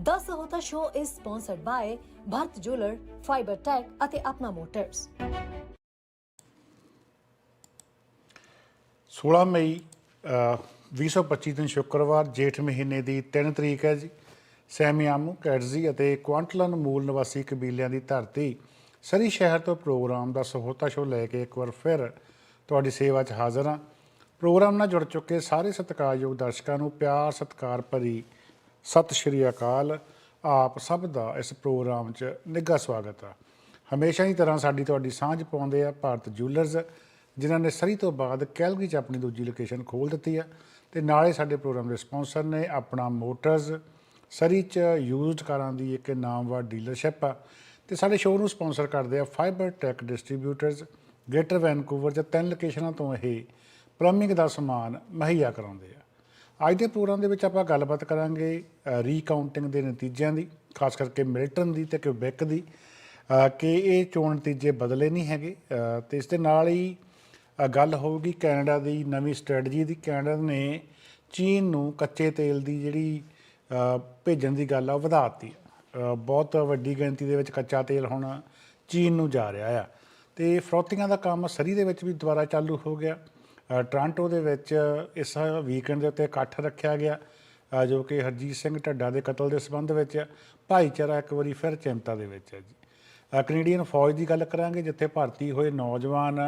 The Sahota Show is sponsored by Bharat Jeweler, Fiber Tech ਅਤੇ Apna motors 16 ਮਈ 2025 ਦਿਨ ਸ਼ੁੱਕਰਵਾਰ ਜੇਠ ਮਹੀਨੇ ਦੀ 3 ਤਰੀਕ ਹੈ ਜੀ। ਸੈਮਿਆਮੂ ਕੈਟਜ਼ੀ ਅਤੇ ਕੁਆਂਟਲਨ ਮੂਲ ਨਿਵਾਸੀ ਕਬੀਲਿਆਂ ਦੀ ਧਰਤੀ ਸਰੀ ਸ਼ਹਿਰ ਤੋਂ ਪ੍ਰੋਗਰਾਮ ਦਾ ਸਹੋਤਾ ਸ਼ੋ ਲੈ ਕੇ ਇੱਕ ਵਾਰ ਫਿਰ ਤੁਹਾਡੀ ਸੇਵਾ 'ਚ ਹਾਜ਼ਰ ਹਾਂ। ਪ੍ਰੋਗਰਾਮ ਨਾਲ ਜੁੜ ਚੁੱਕੇ ਸਾਰੇ ਸਤਿਕਾਰਯੋਗ ਦਰਸ਼ਕਾਂ ਨੂੰ ਪਿਆਰ ਸਤਿਕਾਰ ਭਰੀ ਸਤਿ ਸ਼੍ਰੀ ਅਕਾਲ। ਆਪ ਸਭ ਦਾ ਇਸ ਪ੍ਰੋਗਰਾਮ 'ਚ ਨਿੱਘਾ ਸਵਾਗਤ ਆ। ਹਮੇਸ਼ਾ ਹੀ ਤਰ੍ਹਾਂ ਸਾਡੀ ਤੁਹਾਡੀ ਸਾਂਝ ਪਾਉਂਦੇ ਆ ਭਾਰਤ ਜੂਲਰਸ ਜਿਨ੍ਹਾਂ ਨੇ ਸਰੀ ਤੋਂ ਬਾਅਦ ਕੈਲਗਰੀ 'ਚ ਆਪਣੀ ਦੂਜੀ ਲੋਕੇਸ਼ਨ ਖੋਲ ਦਿੱਤੀ ਆ ਤੇ ਨਾਲੇ ਸਾਡੇ ਪ੍ਰੋਗਰਾਮ ਦੇ ਸਪਾਂਸਰ ਨੇ ਆਪਣਾ ਮੋਟਰਸ ਸਰੀ 'ਚ ਯੂਜ਼ਡ ਕਾਰਾਂ ਦੀ ਇੱਕ ਨਾਮਵਰ ਡੀਲਰਸ਼ਿਪ ਆ ਤੇ ਸਾਡੇ ਸ਼ੋਅ ਨੂੰ ਸਪਾਂਸਰ ਕਰਦੇ ਆ fibre tech distributors greater Vancouver 'ਚ ਤਿੰਨ ਲੋਕੇਸ਼ਨਾਂ ਤੋਂ ਇਹ ਪਲੰਬਿੰਗ ਦਾ ਸਮਾਨ ਮੁਹੱਈਆ ਕਰਾਉਂਦੇ ਆ। ਅੱਜ ਦੇ ਪ੍ਰੋਗਰਾਮ ਦੇ ਵਿੱਚ ਆਪਾਂ ਗੱਲਬਾਤ ਕਰਾਂਗੇ ਰੀਕਾਊਂਟਿੰਗ ਦੇ ਨਤੀਜਿਆਂ ਦੀ ਖਾਸ ਕਰਕੇ ਮਿਲਟਨ ਦੀ ਤੇ ਕਿਊਬੈਕ ਦੀ ਕਿ ਇਹ ਚੋਣ ਨਤੀਜੇ ਬਦਲੇ ਨਹੀਂ ਹੈਗੇ। ਅ, ਤੇ ਇਸ ਦੇ ਨਾਲ ਹੀ ਗੱਲ ਹੋਊਗੀ ਕੈਨੇਡਾ ਦੀ ਨਵੀਂ ਸਟ੍ਰੈਟਜੀ ਦੀ। ਕੈਨੇਡਾ ਨੇ ਚੀਨ ਨੂੰ ਕੱਚੇ ਤੇਲ ਦੀ ਜਿਹੜੀ ਭੇਜਣ ਦੀ ਗੱਲ ਆ ਉਹ ਵਧਾਤੀ ਬਹੁਤ ਵੱਡੀ ਗਿਣਤੀ ਦੇ ਵਿੱਚ ਕੱਚਾ ਤੇਲ ਹੁਣ ਚੀਨ ਨੂੰ ਜਾ ਰਿਹਾ ਆ। ਤੇ ਫਰੋਤੀਆਂ ਦਾ ਕੰਮ ਸਰੀ ਦੇ ਵਿੱਚ ਵੀ ਦੁਬਾਰਾ ਚਾਲੂ ਹੋ ਗਿਆ। ਟੋਰਾਂਟੋ ਦੇ ਵਿੱਚ ਇਸ ਵੀਕਐਂਡ ਦੇ ਉੱਤੇ ਇਕੱਠ ਰੱਖਿਆ ਗਿਆ ਜੋ ਕਿ ਹਰਜੀਤ ਸਿੰਘ ਢੱਡਾ ਦੇ ਕਤਲ ਦੇ ਸੰਬੰਧ ਵਿੱਚ ਭਾਈਚਾਰਾ ਇੱਕ ਵਾਰੀ ਫਿਰ ਚਿੰਤਾ ਦੇ ਵਿੱਚ ਹੈ ਜੀ। ਕੈਨੇਡੀਅਨ ਫੌਜ ਦੀ ਗੱਲ ਕਰਾਂਗੇ, ਜਿੱਥੇ ਭਰਤੀ ਹੋਏ ਨੌਜਵਾਨ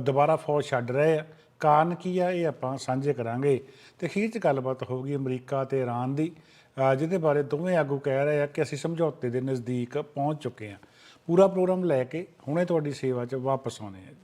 ਦੁਬਾਰਾ ਫੌਜ ਛੱਡ ਰਹੇ ਆ। ਕਾਰਨ ਕੀ ਆ, ਇਹ ਆਪਾਂ ਸਾਂਝੇ ਕਰਾਂਗੇ। ਤੇ ਅਖੀਰ 'ਚ ਗੱਲਬਾਤ ਹੋਊਗੀ ਅਮਰੀਕਾ ਤੇ ਈਰਾਨ ਦੀ ਜਿਹਦੇ ਬਾਰੇ ਦੋਵੇਂ ਆਗੂ ਕਹਿ ਰਹੇ ਆ ਕਿ ਅਸੀਂ ਸਮਝੌਤੇ ਦੇ ਨਜ਼ਦੀਕ ਪਹੁੰਚ ਚੁੱਕੇ ਹਾਂ ਪੂਰਾ ਪ੍ਰੋਗਰਾਮ ਲੈ ਕੇ ਹੁਣੇ ਤੁਹਾਡੀ ਸੇਵਾ 'ਚ ਵਾਪਸ ਆਉਣੇ ਆ ਜੀ।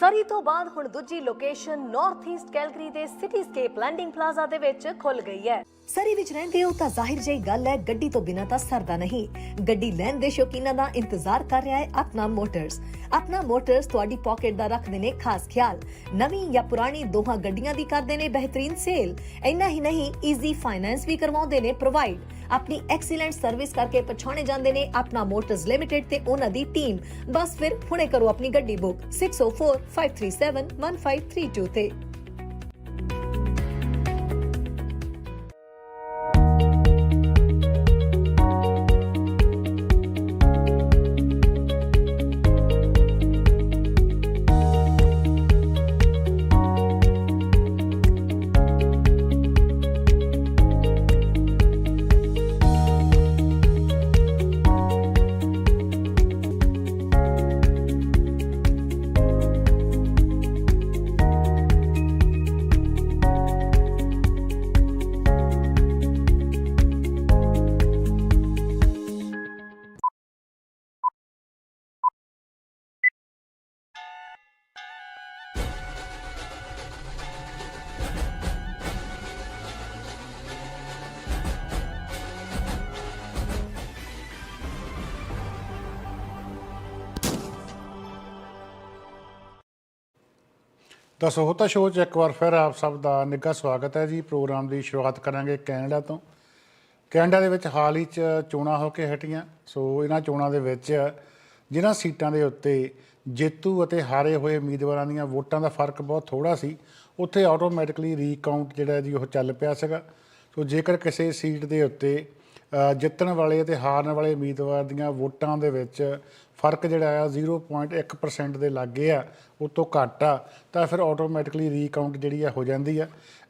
ਸਰੀ ਤੋਂ ਬਾਅਦ ਹੁਣ ਦੂਜੀ ਲੋਕੇਸ਼ਨ ਨਾਰਥ ਈਸਟ ਕੈਲਗਰੀ ਦੇ ਸਿਟੀਸਕੇਪ ਲੈਂਡਿੰਗ ਪਲਾਜ਼ਾ ਦੇ ਵਿੱਚ ਖੁੱਲ ਗਈ ਹੈ। ਸਰੀ ਵਿੱਚ ਰਹਿੰਦੇ ਹੋ ਤਾਂ ਜ਼ਾਹਿਰ ਜਿਹੀ ਗੱਲ ਹੈ, ਗੱਡੀ ਤੋਂ ਬਿਨਾਂ ਤਾਂ ਸਰਦਾ ਨਹੀਂ। ਗੱਡੀ ਲੈਣ ਦੇ ਸ਼ੌਕੀਨਾਂ ਦਾ ਇੰਤਜ਼ਾਰ ਕਰ ਰਿਹਾ ਹੈ ਆਪਣਾ ਮੋਟਰਸ। ਆਪਣਾ ਮੋਟਰਸ ਤੁਹਾਡੀ ਪਾਕਟ ਦਾ ਰੱਖਦੇ ਨੇ ਖਾਸ ਖਿਆਲ। ਨਵੀਂ ਜਾਂ ਪੁਰਾਣੀ ਦੋਹਾਂ ਗੱਡੀਆਂ ਦੀ ਕਰਦੇ ਨੇ ਬਿਹਤਰੀਨ ਸੇਲ ਇੰਨਾ ਹੀ ਨਹੀਂ ਈਜ਼ੀ ਫਾਈਨੈਂਸ ਵੀ ਕਰਵਾਉਂਦੇ ਨੇ ਪ੍ਰੋਵਾਈਡ ਆਪਣੀ ਐਕਸੀਲੈਂਟ ਸਰਵਿਸ ਕਰਕੇ ਪਛਾਣੇ ਜਾਂਦੇ ਨੇ ਆਪਣਾ ਮੋਟਰਸ ਲਿਮਟਿਡ ਤੇ ਉਹਨਾਂ ਦੀ ਟੀਮ ਬਸ ਫਿਰ ਹੁਣੇ ਕਰੋ ਆਪਣੀ ਗੱਡੀ ਬੁੱਕ 6045371532 ਤੇ। ਤਾਂ ਸਹੋਤਾ ਸ਼ੋਅ 'ਚ ਇੱਕ ਵਾਰ ਫਿਰ ਆਪ ਸਭ ਦਾ ਨਿੱਘਾ ਸਵਾਗਤ ਹੈ ਜੀ। ਪ੍ਰੋਗਰਾਮ ਦੀ ਸ਼ੁਰੂਆਤ ਕਰਾਂਗੇ ਕੈਨੇਡਾ ਤੋਂ। ਕੈਨੇਡਾ ਦੇ ਵਿੱਚ ਹਾਲ ਹੀ 'ਚ ਚੋਣਾਂ ਹੋ ਕੇ ਹਟੀਆਂ। ਸੋ ਇਹਨਾਂ ਚੋਣਾਂ ਦੇ ਵਿੱਚ ਜਿਨ੍ਹਾਂ ਸੀਟਾਂ ਦੇ ਉੱਤੇ ਜੇਤੂ ਅਤੇ ਹਾਰੇ ਹੋਏ ਉਮੀਦਵਾਰਾਂ ਦੀਆਂ ਵੋਟਾਂ ਦਾ ਫ਼ਰਕ ਬਹੁਤ ਥੋੜਾ ਸੀ, ਉੱਥੇ ਆਟੋਮੈਟਿਕਲੀ ਰੀਕਾਊਂਟ ਜਿਹੜਾ ਜੀ ਉਹ ਚੱਲ ਪਿਆ ਸੀਗਾ। ਸੋ ਜੇਕਰ ਕਿਸੇ ਸੀਟ ਦੇ ਉੱਤੇ ਜਿੱਤਣ ਵਾਲੇ ਅਤੇ ਹਾਰਨ ਵਾਲੇ ਉਮੀਦਵਾਰ ਦੀਆਂ ਵੋਟਾਂ ਦੇ ਵਿੱਚ ਫ਼ਰਕ ਜਿਹੜਾ ਆ 0.1% ਦੇ ਲਾਗੇ ਆ, ਉਹ ਤੋਂ ਘੱਟ ਆ। ਤਾਂ ਫਿਰ ਆਟੋਮੈਟਿਕਲੀ ਰੀਕਾਊਂਟ ਜਿਹੜੀ ਆ ਹੋ ਜਾਂਦੀ ਆ।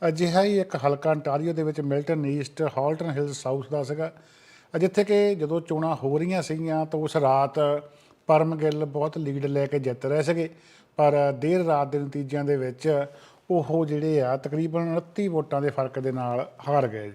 ਅਜਿਹਾ ਹੀ ਇੱਕ ਹਲਕਾ ਅੰਟਾਰੀਓ ਦੇ ਵਿੱਚ Milton east Halton hills south ਦਾ ਸੀਗਾ। ਜਿੱਥੇ ਕਿ ਜਦੋਂ ਚੋਣਾਂ ਹੋ ਰਹੀਆਂ ਸੀਗੀਆਂ, ਤਾਂ ਉਸ ਰਾਤ ਪਰਮ ਗਿੱਲ ਬਹੁਤ ਲੀਡ ਲੈ ਕੇ ਜਿੱਤ ਰਹੇ ਸੀਗੇ। ਪਰ ਦੇਰ ਰਾਤ ਦੇ ਨਤੀਜਿਆਂ ਦੇ ਵਿੱਚ ਉਹ ਜਿਹੜੇ ਆ, ਤਕਰੀਬਨ 29 ਵੋਟਾਂ ਦੇ ਫ਼ਰਕ ਦੇ ਨਾਲ ਹਾਰ ਗਏ।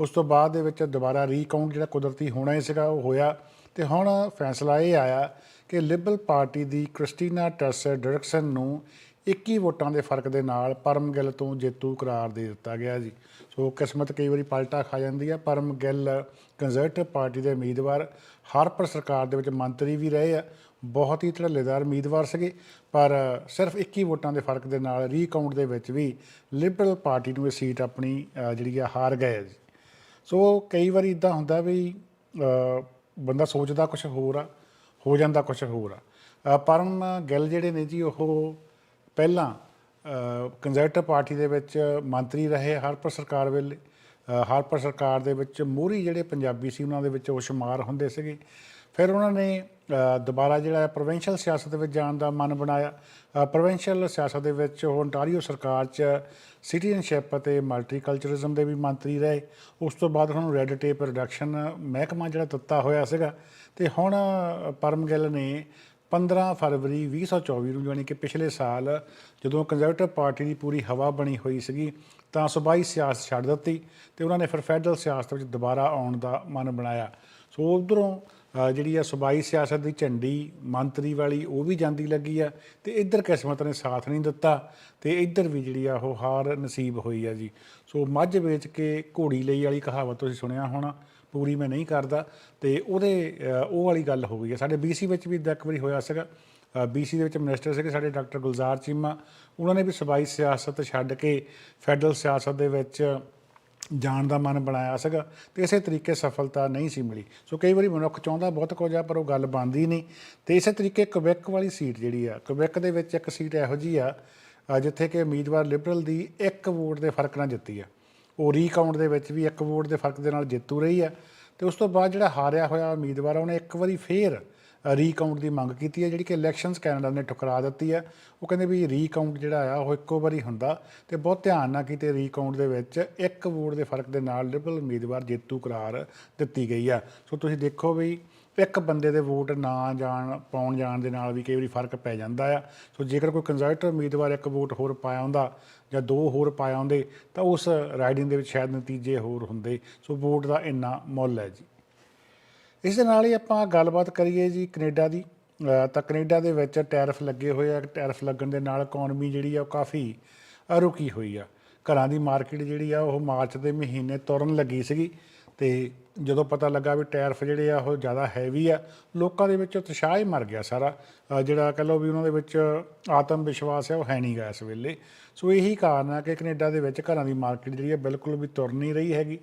ਉਸ ਤੋਂ ਬਾਅਦ ਦੇ ਵਿੱਚ ਦੁਬਾਰਾ ਰੀਕਾਊਂਟ ਜਿਹੜਾ ਕੁਦਰਤੀ ਹੋਣਾ ਹੀ ਸੀਗਾ, ਉਹ ਹੋਇਆ। ਤੇ ਹੁਣ ਫੈਸਲਾ ਇਹ ਆਇਆ ਕਿ ਲਿਬਰਲ ਪਾਰਟੀ ਦੀ ਕ੍ਰਿਸਟੀਨਾ ਟੈਸਰ ਡਿਰਕਸਨ ਨੂੰ 21 ਵੋਟਾਂ ਦੇ ਫ਼ਰਕ ਦੇ ਨਾਲ ਪਰਮ ਗਿੱਲ ਤੋਂ ਜੇਤੂ ਕਰਾਰ ਦੇ ਦਿੱਤਾ ਗਿਆ ਜੀ। ਸੋ ਕਿਸਮਤ ਕਈ ਵਾਰੀ ਪਲਟਾ ਖਾ ਜਾਂਦੀ ਹੈ ਪਰਮ ਗਿੱਲ ਕੰਜ਼ਰਵੇਟਿਵ ਪਾਰਟੀ ਦੇ ਉਮੀਦਵਾਰ ਹਰਪ੍ਰ ਸਰਕਾਰ ਦੇ ਵਿੱਚ ਮੰਤਰੀ ਵੀ ਰਹੇ ਆ। ਬਹੁਤ ਹੀ ਧੜੱਲੇਦਾਰ ਉਮੀਦਵਾਰ ਸੀਗੇ। ਪਰ ਸਿਰਫ 21 ਵੋਟਾਂ ਦੇ ਫ਼ਰਕ ਦੇ ਨਾਲ ਰੀਕਾਊਂਟ ਦੇ ਵਿੱਚ ਵੀ ਲਿਬਰਲ ਪਾਰਟੀ ਨੂੰ ਇਹ ਸੀਟ ਆਪਣੀ ਜਿਹੜੀ ਆ, ਹਾਰ ਗਏ ਜੀ। ਸੋ ਕਈ ਵਾਰੀ ਇਦਾਂ ਹੁੰਦਾ ਵੀ ਬੰਦਾ ਸੋਚਦਾ ਕੁਝ ਹੋਰ ਆ ਹੋ ਜਾਂਦਾ ਕੁਝ ਹੋਰ ਆ। ਪਰਮ ਗਿੱਲ ਜਿਹੜੇ ਨੇ ਜੀ ਉਹ ਪਹਿਲਾਂ ਕੰਜ਼ਰਵੇਟਿਵ ਪਾਰਟੀ ਦੇ ਵਿੱਚ ਮੰਤਰੀ ਰਹੇ ਹਰਪ੍ਰ ਸਰਕਾਰ ਵੇਲੇ। ਅ, ਹਰਪ੍ਰ ਸਰਕਾਰ ਦੇ ਵਿੱਚ ਮੋਹਰੀ ਜਿਹੜੇ ਪੰਜਾਬੀ ਸੀ ਉਹਨਾਂ ਦੇ ਵਿੱਚ ਉਹ ਸ਼ੁਮਾਰ ਹੁੰਦੇ ਸੀਗੇ। ਫਿਰ ਉਹਨਾਂ ਨੇ ਦੁਬਾਰਾ ਜਿਹੜਾ ਪ੍ਰੋਵਿੰਸ਼ੀਅਲ ਸਿਆਸਤ ਦੇ ਵਿੱਚ ਜਾਣ ਦਾ ਮਨ ਬਣਾਇਆ। ਪ੍ਰੋਵਿੰਸ਼ੀਅਲ ਸਿਆਸਤ ਦੇ ਵਿੱਚ ਉਹ ਓਨਟਾਰੀਓ ਸਰਕਾਰ 'ਚ ਸਿਟੀਜ਼ਨਸ਼ਿਪ ਅਤੇ ਮਲਟੀਕਲਚਰਿਜ਼ਮ ਦੇ ਵੀ ਮੰਤਰੀ ਰਹੇ। ਉਸ ਤੋਂ ਬਾਅਦ ਉਹਨਾਂ ਨੂੰ ਰੈੱਡ ਟੇਪ ਰਿਡਕਸ਼ਨ ਮਹਿਕਮਾ ਜਿਹੜਾ ਦਿੱਤਾ ਹੋਇਆ ਸੀਗਾ। ਤੇ ਹੁਣ ਅ, ਪਰਮ ਗਿੱਲ ਨੇ 15 ਫਰਵਰੀ 2024 ਨੂੰ ਜਾਣੀ ਕਿ ਪਿਛਲੇ ਸਾਲ ਜਦੋਂ ਕੰਜ਼ਰਵੇਟਿਵ ਪਾਰਟੀ ਦੀ ਪੂਰੀ ਹਵਾ ਬਣੀ ਹੋਈ ਸੀਗੀ ਤਾਂ ਸੂਬਾਈ ਸਿਆਸਤ ਛੱਡ ਦਿੱਤੀ ਤੇ ਉਹਨਾਂ ਨੇ ਫਿਰ ਫੈਡਰਲ ਸਿਆਸਤ ਵਿੱਚ ਦੁਬਾਰਾ ਆਉਣ ਦਾ ਮਨ ਬਣਾਇਆ। ਸੋ ਉਧਰੋਂ ਜਿਹੜੀ ਆ ਸੂਬਾਈ ਸਿਆਸਤ ਦੀ ਝੰਡੀ, ਮੰਤਰੀ ਵਾਲੀ, ਉਹ ਵੀ ਜਾਂਦੀ ਲੱਗੀ ਆ ਤੇ ਇੱਧਰ ਕਿਸਮਤ ਨੇ ਸਾਥ ਨਹੀਂ ਦਿੱਤਾ ਤੇ ਇੱਧਰ ਵੀ ਜਿਹੜੀ ਆ ਉਹ ਹਾਰ ਨਸੀਬ ਹੋਈ ਆ ਜੀ। ਸੋ ਮੱਝ ਵੇਚ ਕੇ ਘੋੜੀ ਲਈ ਵਾਲੀ ਕਹਾਵਤ ਤੁਸੀਂ ਸੁਣਿਆ ਹੋਣਾ, ਪੂਰੀ ਮੈਂ ਨਹੀਂ ਕਰਦਾ ਤੇ ਉਹਦੇ ਉਹ ਵਾਲੀ ਗੱਲ ਹੋ ਗਈ ਆ। ਸਾਡੇ ਬੀਸੀ ਵਿੱਚ ਵੀ ਇੱਦਾਂ ਇੱਕ ਵਾਰੀ ਹੋਇਆ ਸੀਗਾ ਬੀਸੀ ਦੇ ਵਿੱਚ ਮਿਨਿਸਟਰ ਸੀਗੇ ਸਾਡੇ ਡਾਕਟਰ ਗੁਲਜ਼ਾਰ ਚੀਮਾ, ਉਹਨਾਂ ਨੇ ਵੀ ਸਬਾਈ ਸਿਆਸਤ ਛੱਡ ਕੇ ਫੈਡਰਲ ਸਿਆਸਤ ਦੇ ਵਿੱਚ ਜਾਣ ਦਾ ਮਨ ਬਣਾਇਆ ਸੀਗਾ ਤੇ ਇਸੇ ਤਰੀਕੇ ਸਫਲਤਾ ਨਹੀਂ ਸੀ ਮਿਲੀ। ਸੋ ਕਈ ਵਾਰੀ ਮਨੁੱਖ ਚਾਹੁੰਦਾ ਬਹੁਤ ਕੁਝ ਆ, ਪਰ ਉਹ ਗੱਲ ਬਣਦੀ ਨਹੀਂ। ਤੇ ਇਸੇ ਤਰੀਕੇ ਕੁਬੈਕ ਵਾਲੀ ਸੀਟ ਜਿਹੜੀ ਆ ਕੁਬੈਕ ਦੇ ਵਿੱਚ ਇੱਕ ਸੀਟ ਇਹੋ ਜੀ ਆ ਜਿੱਥੇ ਕਿ ਉਮੀਦਵਾਰ ਲਿਬਰਲ ਦੀ ਇੱਕ ਵੋਟ ਦੇ ਫ਼ਰਕ ਨਾਲ ਜਿੱਤੀ ਆ। ਉਹ ਰੀਕਾਊਂਟ ਦੇ ਵਿੱਚ ਵੀ ਇੱਕ ਵੋਟ ਦੇ ਫ਼ਰਕ ਦੇ ਨਾਲ ਜਿੱਤੂ ਰਹੀ ਆ। ਤੇ ਉਸ ਤੋਂ ਬਾਅਦ ਜਿਹੜਾ ਹਾਰਿਆ ਹੋਇਆ ਉਮੀਦਵਾਰ ਆ, ਉਹਨੇ ਇੱਕ ਵਾਰੀ ਫੇਰ ਰੀਕਾਊਂਟ ਦੀ ਮੰਗ ਕੀਤੀ ਹੈ, ਜਿਹੜੀ ਕਿ ਇਲੈਕਸ਼ਨਸ ਕੈਨੇਡਾ ਨੇ ਠੁਕਰਾ ਦਿੱਤੀ ਹੈ। ਉਹ ਕਹਿੰਦੇ ਵੀ ਰੀਕਾਊਂਟ ਜਿਹੜਾ ਆ, ਉਹ ਇੱਕੋ ਵਾਰੀ ਹੁੰਦਾ ਤੇ ਬਹੁਤ ਧਿਆਨ ਨਾਲ ਕੀਤੇ ਰੀਕਾਊਂਟ ਦੇ ਵਿੱਚ ਇੱਕ ਵੋਟ ਦੇ ਫ਼ਰਕ ਦੇ ਨਾਲ ਲਿਬਰਲ ਉਮੀਦਵਾਰ ਜੇਤੂ ਕਰਾਰ ਦਿੱਤੀ ਗਈ ਆ। ਸੋ ਤੁਸੀਂ ਦੇਖੋ ਵੀ ਇੱਕ ਬੰਦੇ ਦੇ ਵੋਟ ਨਾ ਜਾਣ, ਪਾਉਣ ਜਾਣ ਦੇ ਨਾਲ ਵੀ ਕਈ ਵਾਰੀ ਫ਼ਰਕ ਪੈ ਜਾਂਦਾ ਆ। ਸੋ ਜੇਕਰ ਕੋਈ ਕੰਜ਼ਰਵੇਟਿਵ ਉਮੀਦਵਾਰ ਇੱਕ ਵੋਟ ਹੋਰ ਪਾਇਆ ਹੁੰਦਾ ਜਾਂ ਦੋ ਹੋਰ ਪਾਇਆ ਹੁੰਦੇ, ਤਾਂ ਉਸ ਰਾਈਡਿੰਗ ਦੇ ਵਿੱਚ ਸ਼ਾਇਦ ਨਤੀਜੇ ਹੋਰ ਹੁੰਦੇ। ਸੋ ਵੋਟ ਦਾ ਇੰਨਾ ਮੁੱਲ ਹੈ ਜੀ। ਇਸ ਦੇ ਨਾਲ ਹੀ ਆਪਾਂ ਗੱਲਬਾਤ ਕਰੀਏ ਜੀ ਕੈਨੇਡਾ ਦੀ। ਤਾਂ ਕੈਨੇਡਾ ਦੇ ਵਿੱਚ ਟੈਰਿਫ ਲੱਗੇ ਹੋਏ ਆ। ਟੈਰਿਫ ਲੱਗਣ ਦੇ ਨਾਲ ਇਕਨੋਮੀ ਜਿਹੜੀ ਆ ਉਹ ਕਾਫੀ ਰੁਕੀ ਹੋਈ ਆ। ਘਰਾਂ ਦੀ ਮਾਰਕੀਟ ਜਿਹੜੀ ਆ ਉਹ ਮਾਰਚ ਦੇ ਮਹੀਨੇ ਤੁਰਨ ਲੱਗੀ ਸੀਗੀ। ਤੇ ਜਦੋਂ ਪਤਾ ਲੱਗਾ ਵੀ ਟੈਰਫ ਜਿਹੜੇ ਆ ਉਹ ਜ਼ਿਆਦਾ ਹੈਵੀ ਆ, ਲੋਕਾਂ ਦੇ ਵਿੱਚ ਉਤਸ਼ਾਹ ਹੀ ਮਰ ਗਿਆ ਸਾਰਾ। ਜਿਹੜਾ ਕਹ ਲਓ ਵੀ ਉਹਨਾਂ ਦੇ ਵਿੱਚ ਆਤਮ ਵਿਸ਼ਵਾਸ ਹੈ ਉਹ ਹੈ ਨਹੀਂ ਗਾ ਇਸ ਵੇਲੇ। ਸੋ ਇਹੀ ਕਾਰਨ ਆ ਕਿ ਕੈਨੇਡਾ ਦੇ ਵਿੱਚ ਘਰਾਂ ਦੀ ਮਾਰਕੀਟ ਜਿਹੜੀ ਆ ਬਿਲਕੁਲ ਵੀ ਤੁਰ ਨਹੀਂ ਰਹੀ ਹੈਗੀ।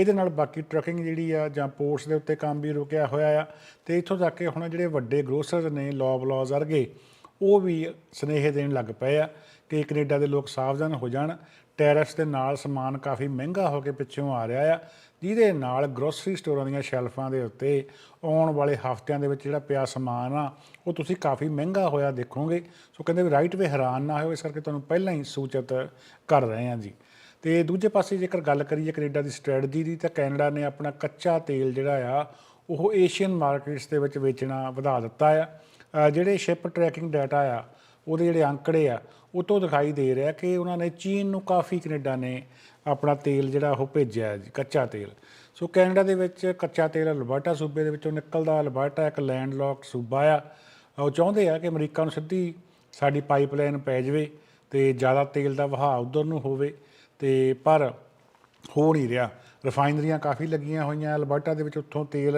ਇਹਦੇ ਨਾਲ ਬਾਕੀ ਟਰੱਕਿੰਗ ਜਿਹੜੀ ਆ ਜਾਂ ਪੋਰਟਸ ਦੇ ਉੱਤੇ ਕੰਮ ਵੀ ਰੁਕਿਆ ਹੋਇਆ ਆ। ਤੇ ਇੱਥੋਂ ਤੱਕ ਕਿ ਹੁਣ ਜਿਹੜੇ ਵੱਡੇ ਗਰੋਸਰ ਨੇ ਲੌਬ ਲੌਜ਼ ਵਰਗੇ, ਉਹ ਵੀ ਸਨੇਹ ਦੇਣ ਲੱਗ ਪਏ ਆ ਕਿ ਕੈਨੇਡਾ ਦੇ ਲੋਕ ਸਾਵਧਾਨ ਹੋ ਜਾਣ। ਟੈਰਿਫਸ ਦੇ ਨਾਲ ਸਮਾਨ ਕਾਫੀ ਮਹਿੰਗਾ ਹੋ ਕੇ ਪਿੱਛੋਂ ਆ ਰਿਹਾ ਆ, ਜਿਹਦੇ ਨਾਲ ਗਰੋਸਰੀ ਸਟੋਰਾਂ ਦੀਆਂ ਸ਼ੈਲਫਾਂ ਦੇ ਉੱਤੇ ਆਉਣ ਵਾਲੇ ਹਫ਼ਤਿਆਂ ਦੇ ਵਿੱਚ ਜਿਹੜਾ ਪਿਆ ਸਮਾਨ ਆ, ਉਹ ਤੁਸੀਂ ਕਾਫੀ ਮਹਿੰਗਾ ਹੋਇਆ ਦੇਖੋਗੇ। ਸੋ ਕਹਿੰਦੇ ਵੀ ਰਾਈਟ ਵੇ ਹੈਰਾਨ ਨਾ ਹੋਇਓ ਇਸ ਕਰਕੇ ਤੁਹਾਨੂੰ ਪਹਿਲਾਂ ਹੀ ਸੂਚਿਤ ਕਰ ਰਹੇ ਹਾਂ ਜੀ। ਤੇ ਦੂਜੇ ਪਾਸੇ ਜੇਕਰ ਗੱਲ ਕਰੀਏ ਕੈਨੇਡਾ ਦੀ ਸਟ੍ਰੈਟਜੀ ਦੀ, ਤਾਂ ਕੈਨੇਡਾ ਨੇ ਆਪਣਾ ਕੱਚਾ ਤੇਲ ਜਿਹੜਾ ਆ, ਉਹ ਏਸ਼ੀਅਨ ਮਾਰਕੀਟਸ ਦੇ ਵਿੱਚ ਵੇਚਣਾ ਵਧਾ ਦਿੱਤਾ ਆ। ਜਿਹੜੇ ਸ਼ਿਪ ਟਰੈਕਿੰਗ ਡਾਟਾ ਆ, ਉਹਦੇ ਜਿਹੜੇ ਅੰਕੜੇ ਆ, ਉਹ ਤੋਂ ਦਿਖਾਈ ਦੇ ਰਿਹਾ ਕਿ ਉਹਨਾਂ ਨੇ ਚੀਨ ਨੂੰ ਕਾਫੀ ਕੈਨੇਡਾ ਨੇ ਆਪਣਾ ਤੇਲ ਜਿਹੜਾ ਉਹ ਭੇਜਿਆ ਜੀ, ਕੱਚਾ ਤੇਲ। ਸੋ ਕੈਨੇਡਾ ਦੇ ਵਿੱਚ ਕੱਚਾ ਤੇਲ ਅਲਬਰਟਾ ਸੂਬੇ ਦੇ ਵਿੱਚੋਂ ਨਿਕਲਦਾ, ਅਲਬਰਟਾ ਇੱਕ ਲੈਂਡਲੌਕਡ ਸੂਬਾ ਆ। ਉਹ ਚਾਹੁੰਦੇ ਆ ਕਿ ਅਮਰੀਕਾ ਨੂੰ ਸਿੱਧੀ ਸਾਡੀ ਪਾਈਪਲਾਈਨ ਪੈ ਜਾਵੇ ਤੇ ਜ਼ਿਆਦਾ ਤੇਲ ਦਾ ਵਹਾਅ ਉਧਰ ਨੂੰ ਹੋਵੇ। ਤੇ ਪਰ ਹੋ ਨਹੀਂ ਰਿਹਾ। ਰਿਫਾਈਨਰੀਆਂ ਕਾਫੀ ਲੱਗੀਆਂ ਹੋਈਆਂ, ਅਲਬਰਟਾ ਦੇ ਵਿੱਚ ਉੱਥੋਂ ਤੇਲ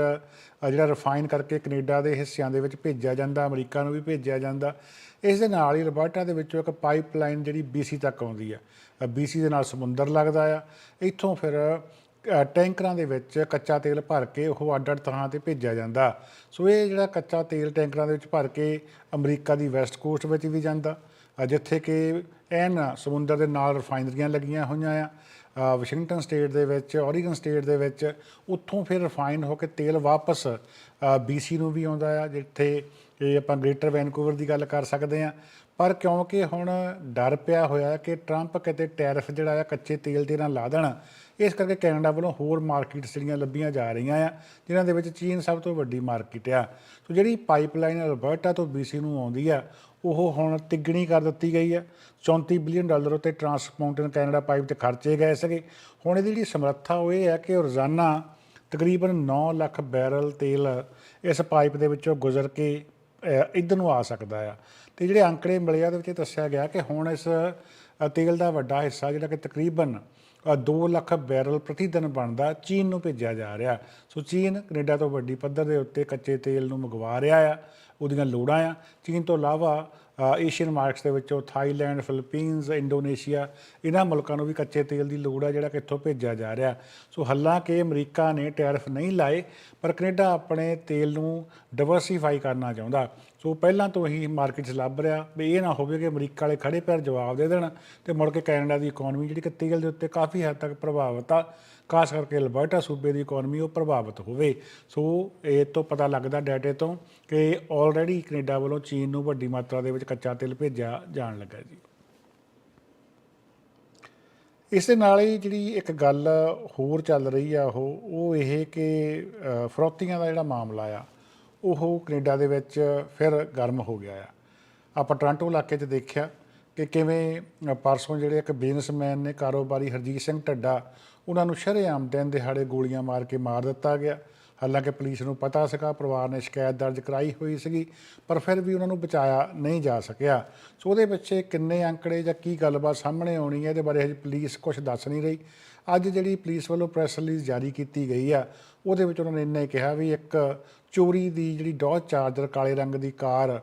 ਜਿਹੜਾ ਰਿਫਾਈਨ ਕਰਕੇ ਕੈਨੇਡਾ ਦੇ ਹਿੱਸਿਆਂ ਦੇ ਵਿੱਚ ਭੇਜਿਆ ਜਾਂਦਾ, ਅਮਰੀਕਾ ਨੂੰ ਵੀ ਭੇਜਿਆ ਜਾਂਦਾ। ਇਸ ਦੇ ਨਾਲ ਹੀ ਅਲਬਰਟਾ ਦੇ ਵਿੱਚੋਂ ਇੱਕ ਪਾਈਪਲਾਈਨ ਜਿਹੜੀ BC ਤੱਕ ਆਉਂਦੀ ਆ। BC ਦੇ ਨਾਲ ਸਮੁੰਦਰ ਲੱਗਦਾ ਆ। ਇੱਥੋਂ ਫਿਰ ਟੈਂਕਰਾਂ ਦੇ ਵਿੱਚ ਕੱਚਾ ਤੇਲ ਭਰ ਕੇ ਉਹ ਅੱਡ ਅੱਡ ਥਾਂ ਤੇ ਭੇਜਿਆ ਜਾਂਦਾ। ਸੋ ਇਹ ਜਿਹੜਾ ਕੱਚਾ ਤੇਲ ਟੈਂਕਰਾਂ ਦੇ ਵਿੱਚ ਭਰ ਕੇ ਅਮਰੀਕਾ ਦੀ ਵੈਸਟ ਕੋਸਟ ਵਿੱਚ ਵੀ ਜਾਂਦਾ। ਜਿੱਥੇ ਕਿ ਐਨ ਸਮੁੰਦਰ ਦੇ ਨਾਲ ਰਿਫਾਈਨਰੀਆਂ ਲੱਗੀਆਂ ਹੋਈਆਂ ਆ। ਵਾਸ਼ਿੰਗਟਨ ਸਟੇਟ ਦੇ ਵਿੱਚ, ਓਰੀਗਨ ਸਟੇਟ ਦੇ ਵਿੱਚ, ਉੱਥੋਂ ਫਿਰ ਰਿਫਾਈਨ ਹੋ ਕੇ ਤੇਲ ਵਾਪਸ BC ਨੂੰ ਵੀ ਆਉਂਦਾ ਆ, ਜਿੱਥੇ ਇਹ ਆਪਾਂ ਗ੍ਰੇਟਰ ਵੈਨਕੂਵਰ ਦੀ ਗੱਲ ਕਰ ਸਕਦੇ ਆ। ਪਰ ਕਿਉਂਕਿ ਹੁਣ ਡਰ ਪਿਆ ਹੋਇਆ ਕਿ ਟਰੰਪ ਕਿਤੇ ਟੈਰਿਫ ਜਿਹੜਾ ਆ, ਕੱਚੇ ਤੇਲ ਤੇ ਨਾ ਲਾ ਦੇਣ, ਇਸ ਕਰਕੇ ਕੈਨੇਡਾ ਵੱਲੋਂ ਹੋਰ ਮਾਰਕੀਟਸ ਜਿਹੜੀਆਂ ਲੱਭੀਆਂ ਜਾ ਰਹੀਆਂ ਆ, ਜਿਨ੍ਹਾਂ ਦੇ ਵਿੱਚ ਚੀਨ ਸਭ ਤੋਂ ਵੱਡੀ ਮਾਰਕੀਟ ਆ। ਸੋ ਜਿਹੜੀ ਪਾਈਪਲਾਈਨ ਅਲਬਰਟਾ ਤੋਂ BC ਨੂੰ ਆਉਂਦੀ ਆ ਉਹ ਹੁਣ ਤਿੱਗਣੀ ਕਰ ਦਿੱਤੀ ਗਈ ਆ 34 ਬਿਲੀਅਨ ਡਾਲਰ ਉੱਤੇ ਟਰਾਂਸਮਾਊਂਟਨ ਕੈਨੇਡਾ ਪਾਈਪ ਤੇ ਖਰਚੇ ਗਏ ਸੀਗੇ। ਹੁਣ ਇਹਦੀ ਜਿਹੜੀ ਸਮਰੱਥਾ ਉਹ ਇਹ ਹੈ ਕਿ ਰੋਜ਼ਾਨਾ ਤਕਰੀਬਨ 9 ਲੱਖ ਬੈਰਲ ਤੇਲ ਇਸ ਪਾਈਪ ਦੇ ਵਿੱਚੋਂ ਗੁਜ਼ਰ ਕੇ ਅ, ਇੱਧਰ ਨੂੰ ਆ ਸਕਦਾ ਆ। ਤੇ ਜਿਹੜੇ ਅੰਕੜੇ ਮਿਲੇ ਆ ਉਹਦੇ ਵਿੱਚ ਇਹ ਦੱਸਿਆ ਗਿਆ ਕਿ ਹੁਣ ਇਸ ਤੇਲ ਦਾ ਵੱਡਾ ਹਿੱਸਾ ਜਿਹੜਾ ਕਿ ਤਕਰੀਬਨ 2 ਲੱਖ ਬੈਰਲ ਪ੍ਰਤੀ ਦਿਨ ਬਣਦਾ, ਚੀਨ ਨੂੰ ਭੇਜਿਆ ਜਾ ਰਿਹਾ। ਸੋ ਚੀਨ ਕੈਨੇਡਾ ਤੋਂ ਵੱਡੀ ਪੱਧਰ ਦੇ ਉੱਤੇ ਕੱਚੇ ਤੇਲ ਨੂੰ ਮੰਗਵਾ ਰਿਹਾ ਆ, ਉਹਦੀਆਂ ਲੋੜਾਂ ਆ। ਚੀਨ ਤੋਂ ਇਲਾਵਾ ਏਸ਼ੀਅਨ ਮਾਰਕੀਟਸ ਦੇ ਵਿੱਚੋਂ ਥਾਈਲੈਂਡ ਫਿਲੀਪੀਨਜ਼ ਇੰਡੋਨੇਸ਼ੀਆ, ਇਹਨਾਂ ਮੁਲਕਾਂ ਨੂੰ ਵੀ ਕੱਚੇ ਤੇਲ ਦੀ ਲੋੜ ਆ ਜਿਹੜਾ ਕਿ ਇੱਥੋਂ ਭੇਜਿਆ ਜਾ ਰਿਹਾ। ਸੋ ਹਾਲਾਂਕਿ ਅਮਰੀਕਾ ਨੇ ਟੈਰਿਫ ਨਹੀਂ ਲਾਏ, ਪਰ ਕੈਨੇਡਾ ਆਪਣੇ ਤੇਲ ਨੂੰ ਡਿਵਰਸੀਫਾਈ ਕਰਨਾ ਚਾਹੁੰਦਾ। ਸੋ ਪਹਿਲਾਂ ਤੋਂ ਹੀ ਮਾਰਕੀਟ 'ਚ ਲੱਭ ਰਿਹਾ ਵੀ ਇਹ ਨਾ ਹੋਵੇ ਕਿ ਅਮਰੀਕਾ ਵਾਲੇ ਖੜੇ ਪੈਰ ਜਵਾਬ ਦੇ ਦੇਣ ਤੇ ਮੁੜ ਕੇ ਕੈਨੇਡਾ ਦੀ ਇਕਨੋਮੀ ਜਿਹੜੀ ਕਿ ਤੇਲ ਦੇ ਉੱਤੇ ਕਾਫੀ ਹੱਦ ਤੱਕ ਪ੍ਰਭਾਵਿਤ ਆ, ਖਾਸ ਕਰਕੇ ਅਲਬਰਟਾ ਸੂਬੇ ਦੀ ਇਕਨੋਮੀ ਉਹ ਪ੍ਰਭਾਵਿਤ ਹੋਵੇ। ਸੋ ਇਹ ਤੋਂ ਪਤਾ ਲੱਗਦਾ ਡਾਟੇ ਤੋਂ ਕਿ ਆਲਰੇਡੀ ਕੈਨੇਡਾ ਵੱਲੋਂ ਚੀਨ ਨੂੰ ਵੱਡੀ ਮਾਤਰਾ ਦੇ ਵਿੱਚ ਕੱਚਾ ਤੇਲ ਭੇਜਿਆ ਜਾਣ ਲੱਗਾ ਜੀ। ਇਸ ਦੇ ਨਾਲ ਹੀ ਜਿਹੜੀ ਇੱਕ ਗੱਲ ਹੋਰ ਚੱਲ ਰਹੀ ਆ ਉਹ ਉਹ ਇਹ ਕਿ ਫਰੋਤੀਆਂ ਦਾ ਜਿਹੜਾ ਮਾਮਲਾ ਆ ਉਹ ਕੈਨੇਡਾ ਦੇ ਵਿੱਚ ਫਿਰ ਗਰਮ ਹੋ ਗਿਆ ਆ। ਆਪਾਂ ਟੋਰਾਂਟੋ ਇਲਾਕੇ 'ਚ ਦੇਖਿਆ ਕਿ ਕਿਵੇਂ ਪਰਸੋਂ ਜਿਹੜੇ ਇੱਕ ਬਿਜ਼ਨਸਮੈਨ ਨੇ, ਕਾਰੋਬਾਰੀ ਹਰਜੀਤ ਸਿੰਘ ਢੱਡਾ, ਉਹਨਾਂ ਨੂੰ ਸ਼ਰੇਆਮ ਦਿਨ ਦਿਹਾੜੇ ਗੋਲੀਆਂ ਮਾਰ ਕੇ ਮਾਰ ਦਿੱਤਾ ਗਿਆ। ਹਾਲਾਂਕਿ ਪੁਲਿਸ ਨੂੰ ਪਤਾ ਸੀਗਾ, ਪਰਿਵਾਰ ਨੇ ਸ਼ਿਕਾਇਤ ਦਰਜ ਕਰਾਈ ਹੋਈ ਸੀਗੀ, ਪਰ ਫਿਰ ਵੀ ਉਹਨਾਂ ਨੂੰ ਬਚਾਇਆ ਨਹੀਂ ਜਾ ਸਕਿਆ। ਸੋ ਉਹਦੇ ਪਿੱਛੇ ਕਿੰਨੇ ਅੰਕੜੇ ਜਾਂ ਕੀ ਗੱਲਬਾਤ ਸਾਹਮਣੇ ਆਉਣੀ ਹੈ, ਇਹਦੇ ਬਾਰੇ ਹਜੇ ਪੁਲਿਸ ਕੁਝ ਦੱਸ ਨਹੀਂ ਰਹੀ। ਅੱਜ ਜਿਹੜੀ ਪੁਲਿਸ ਵੱਲੋਂ ਪ੍ਰੈਸ ਰਿਲੀਜ਼ ਜਾਰੀ ਕੀਤੀ ਗਈ ਆ, ਉਹਦੇ ਵਿੱਚ ਉਹਨਾਂ ਨੇ ਇੰਨਾ ਹੀ ਕਿਹਾ ਵੀ ਇੱਕ ਚੋਰੀ ਦੀ ਜਿਹੜੀ ਡੌਜ ਚਾਰਜਰ ਕਾਲੇ ਰੰਗ ਦੀ ਕਾਰ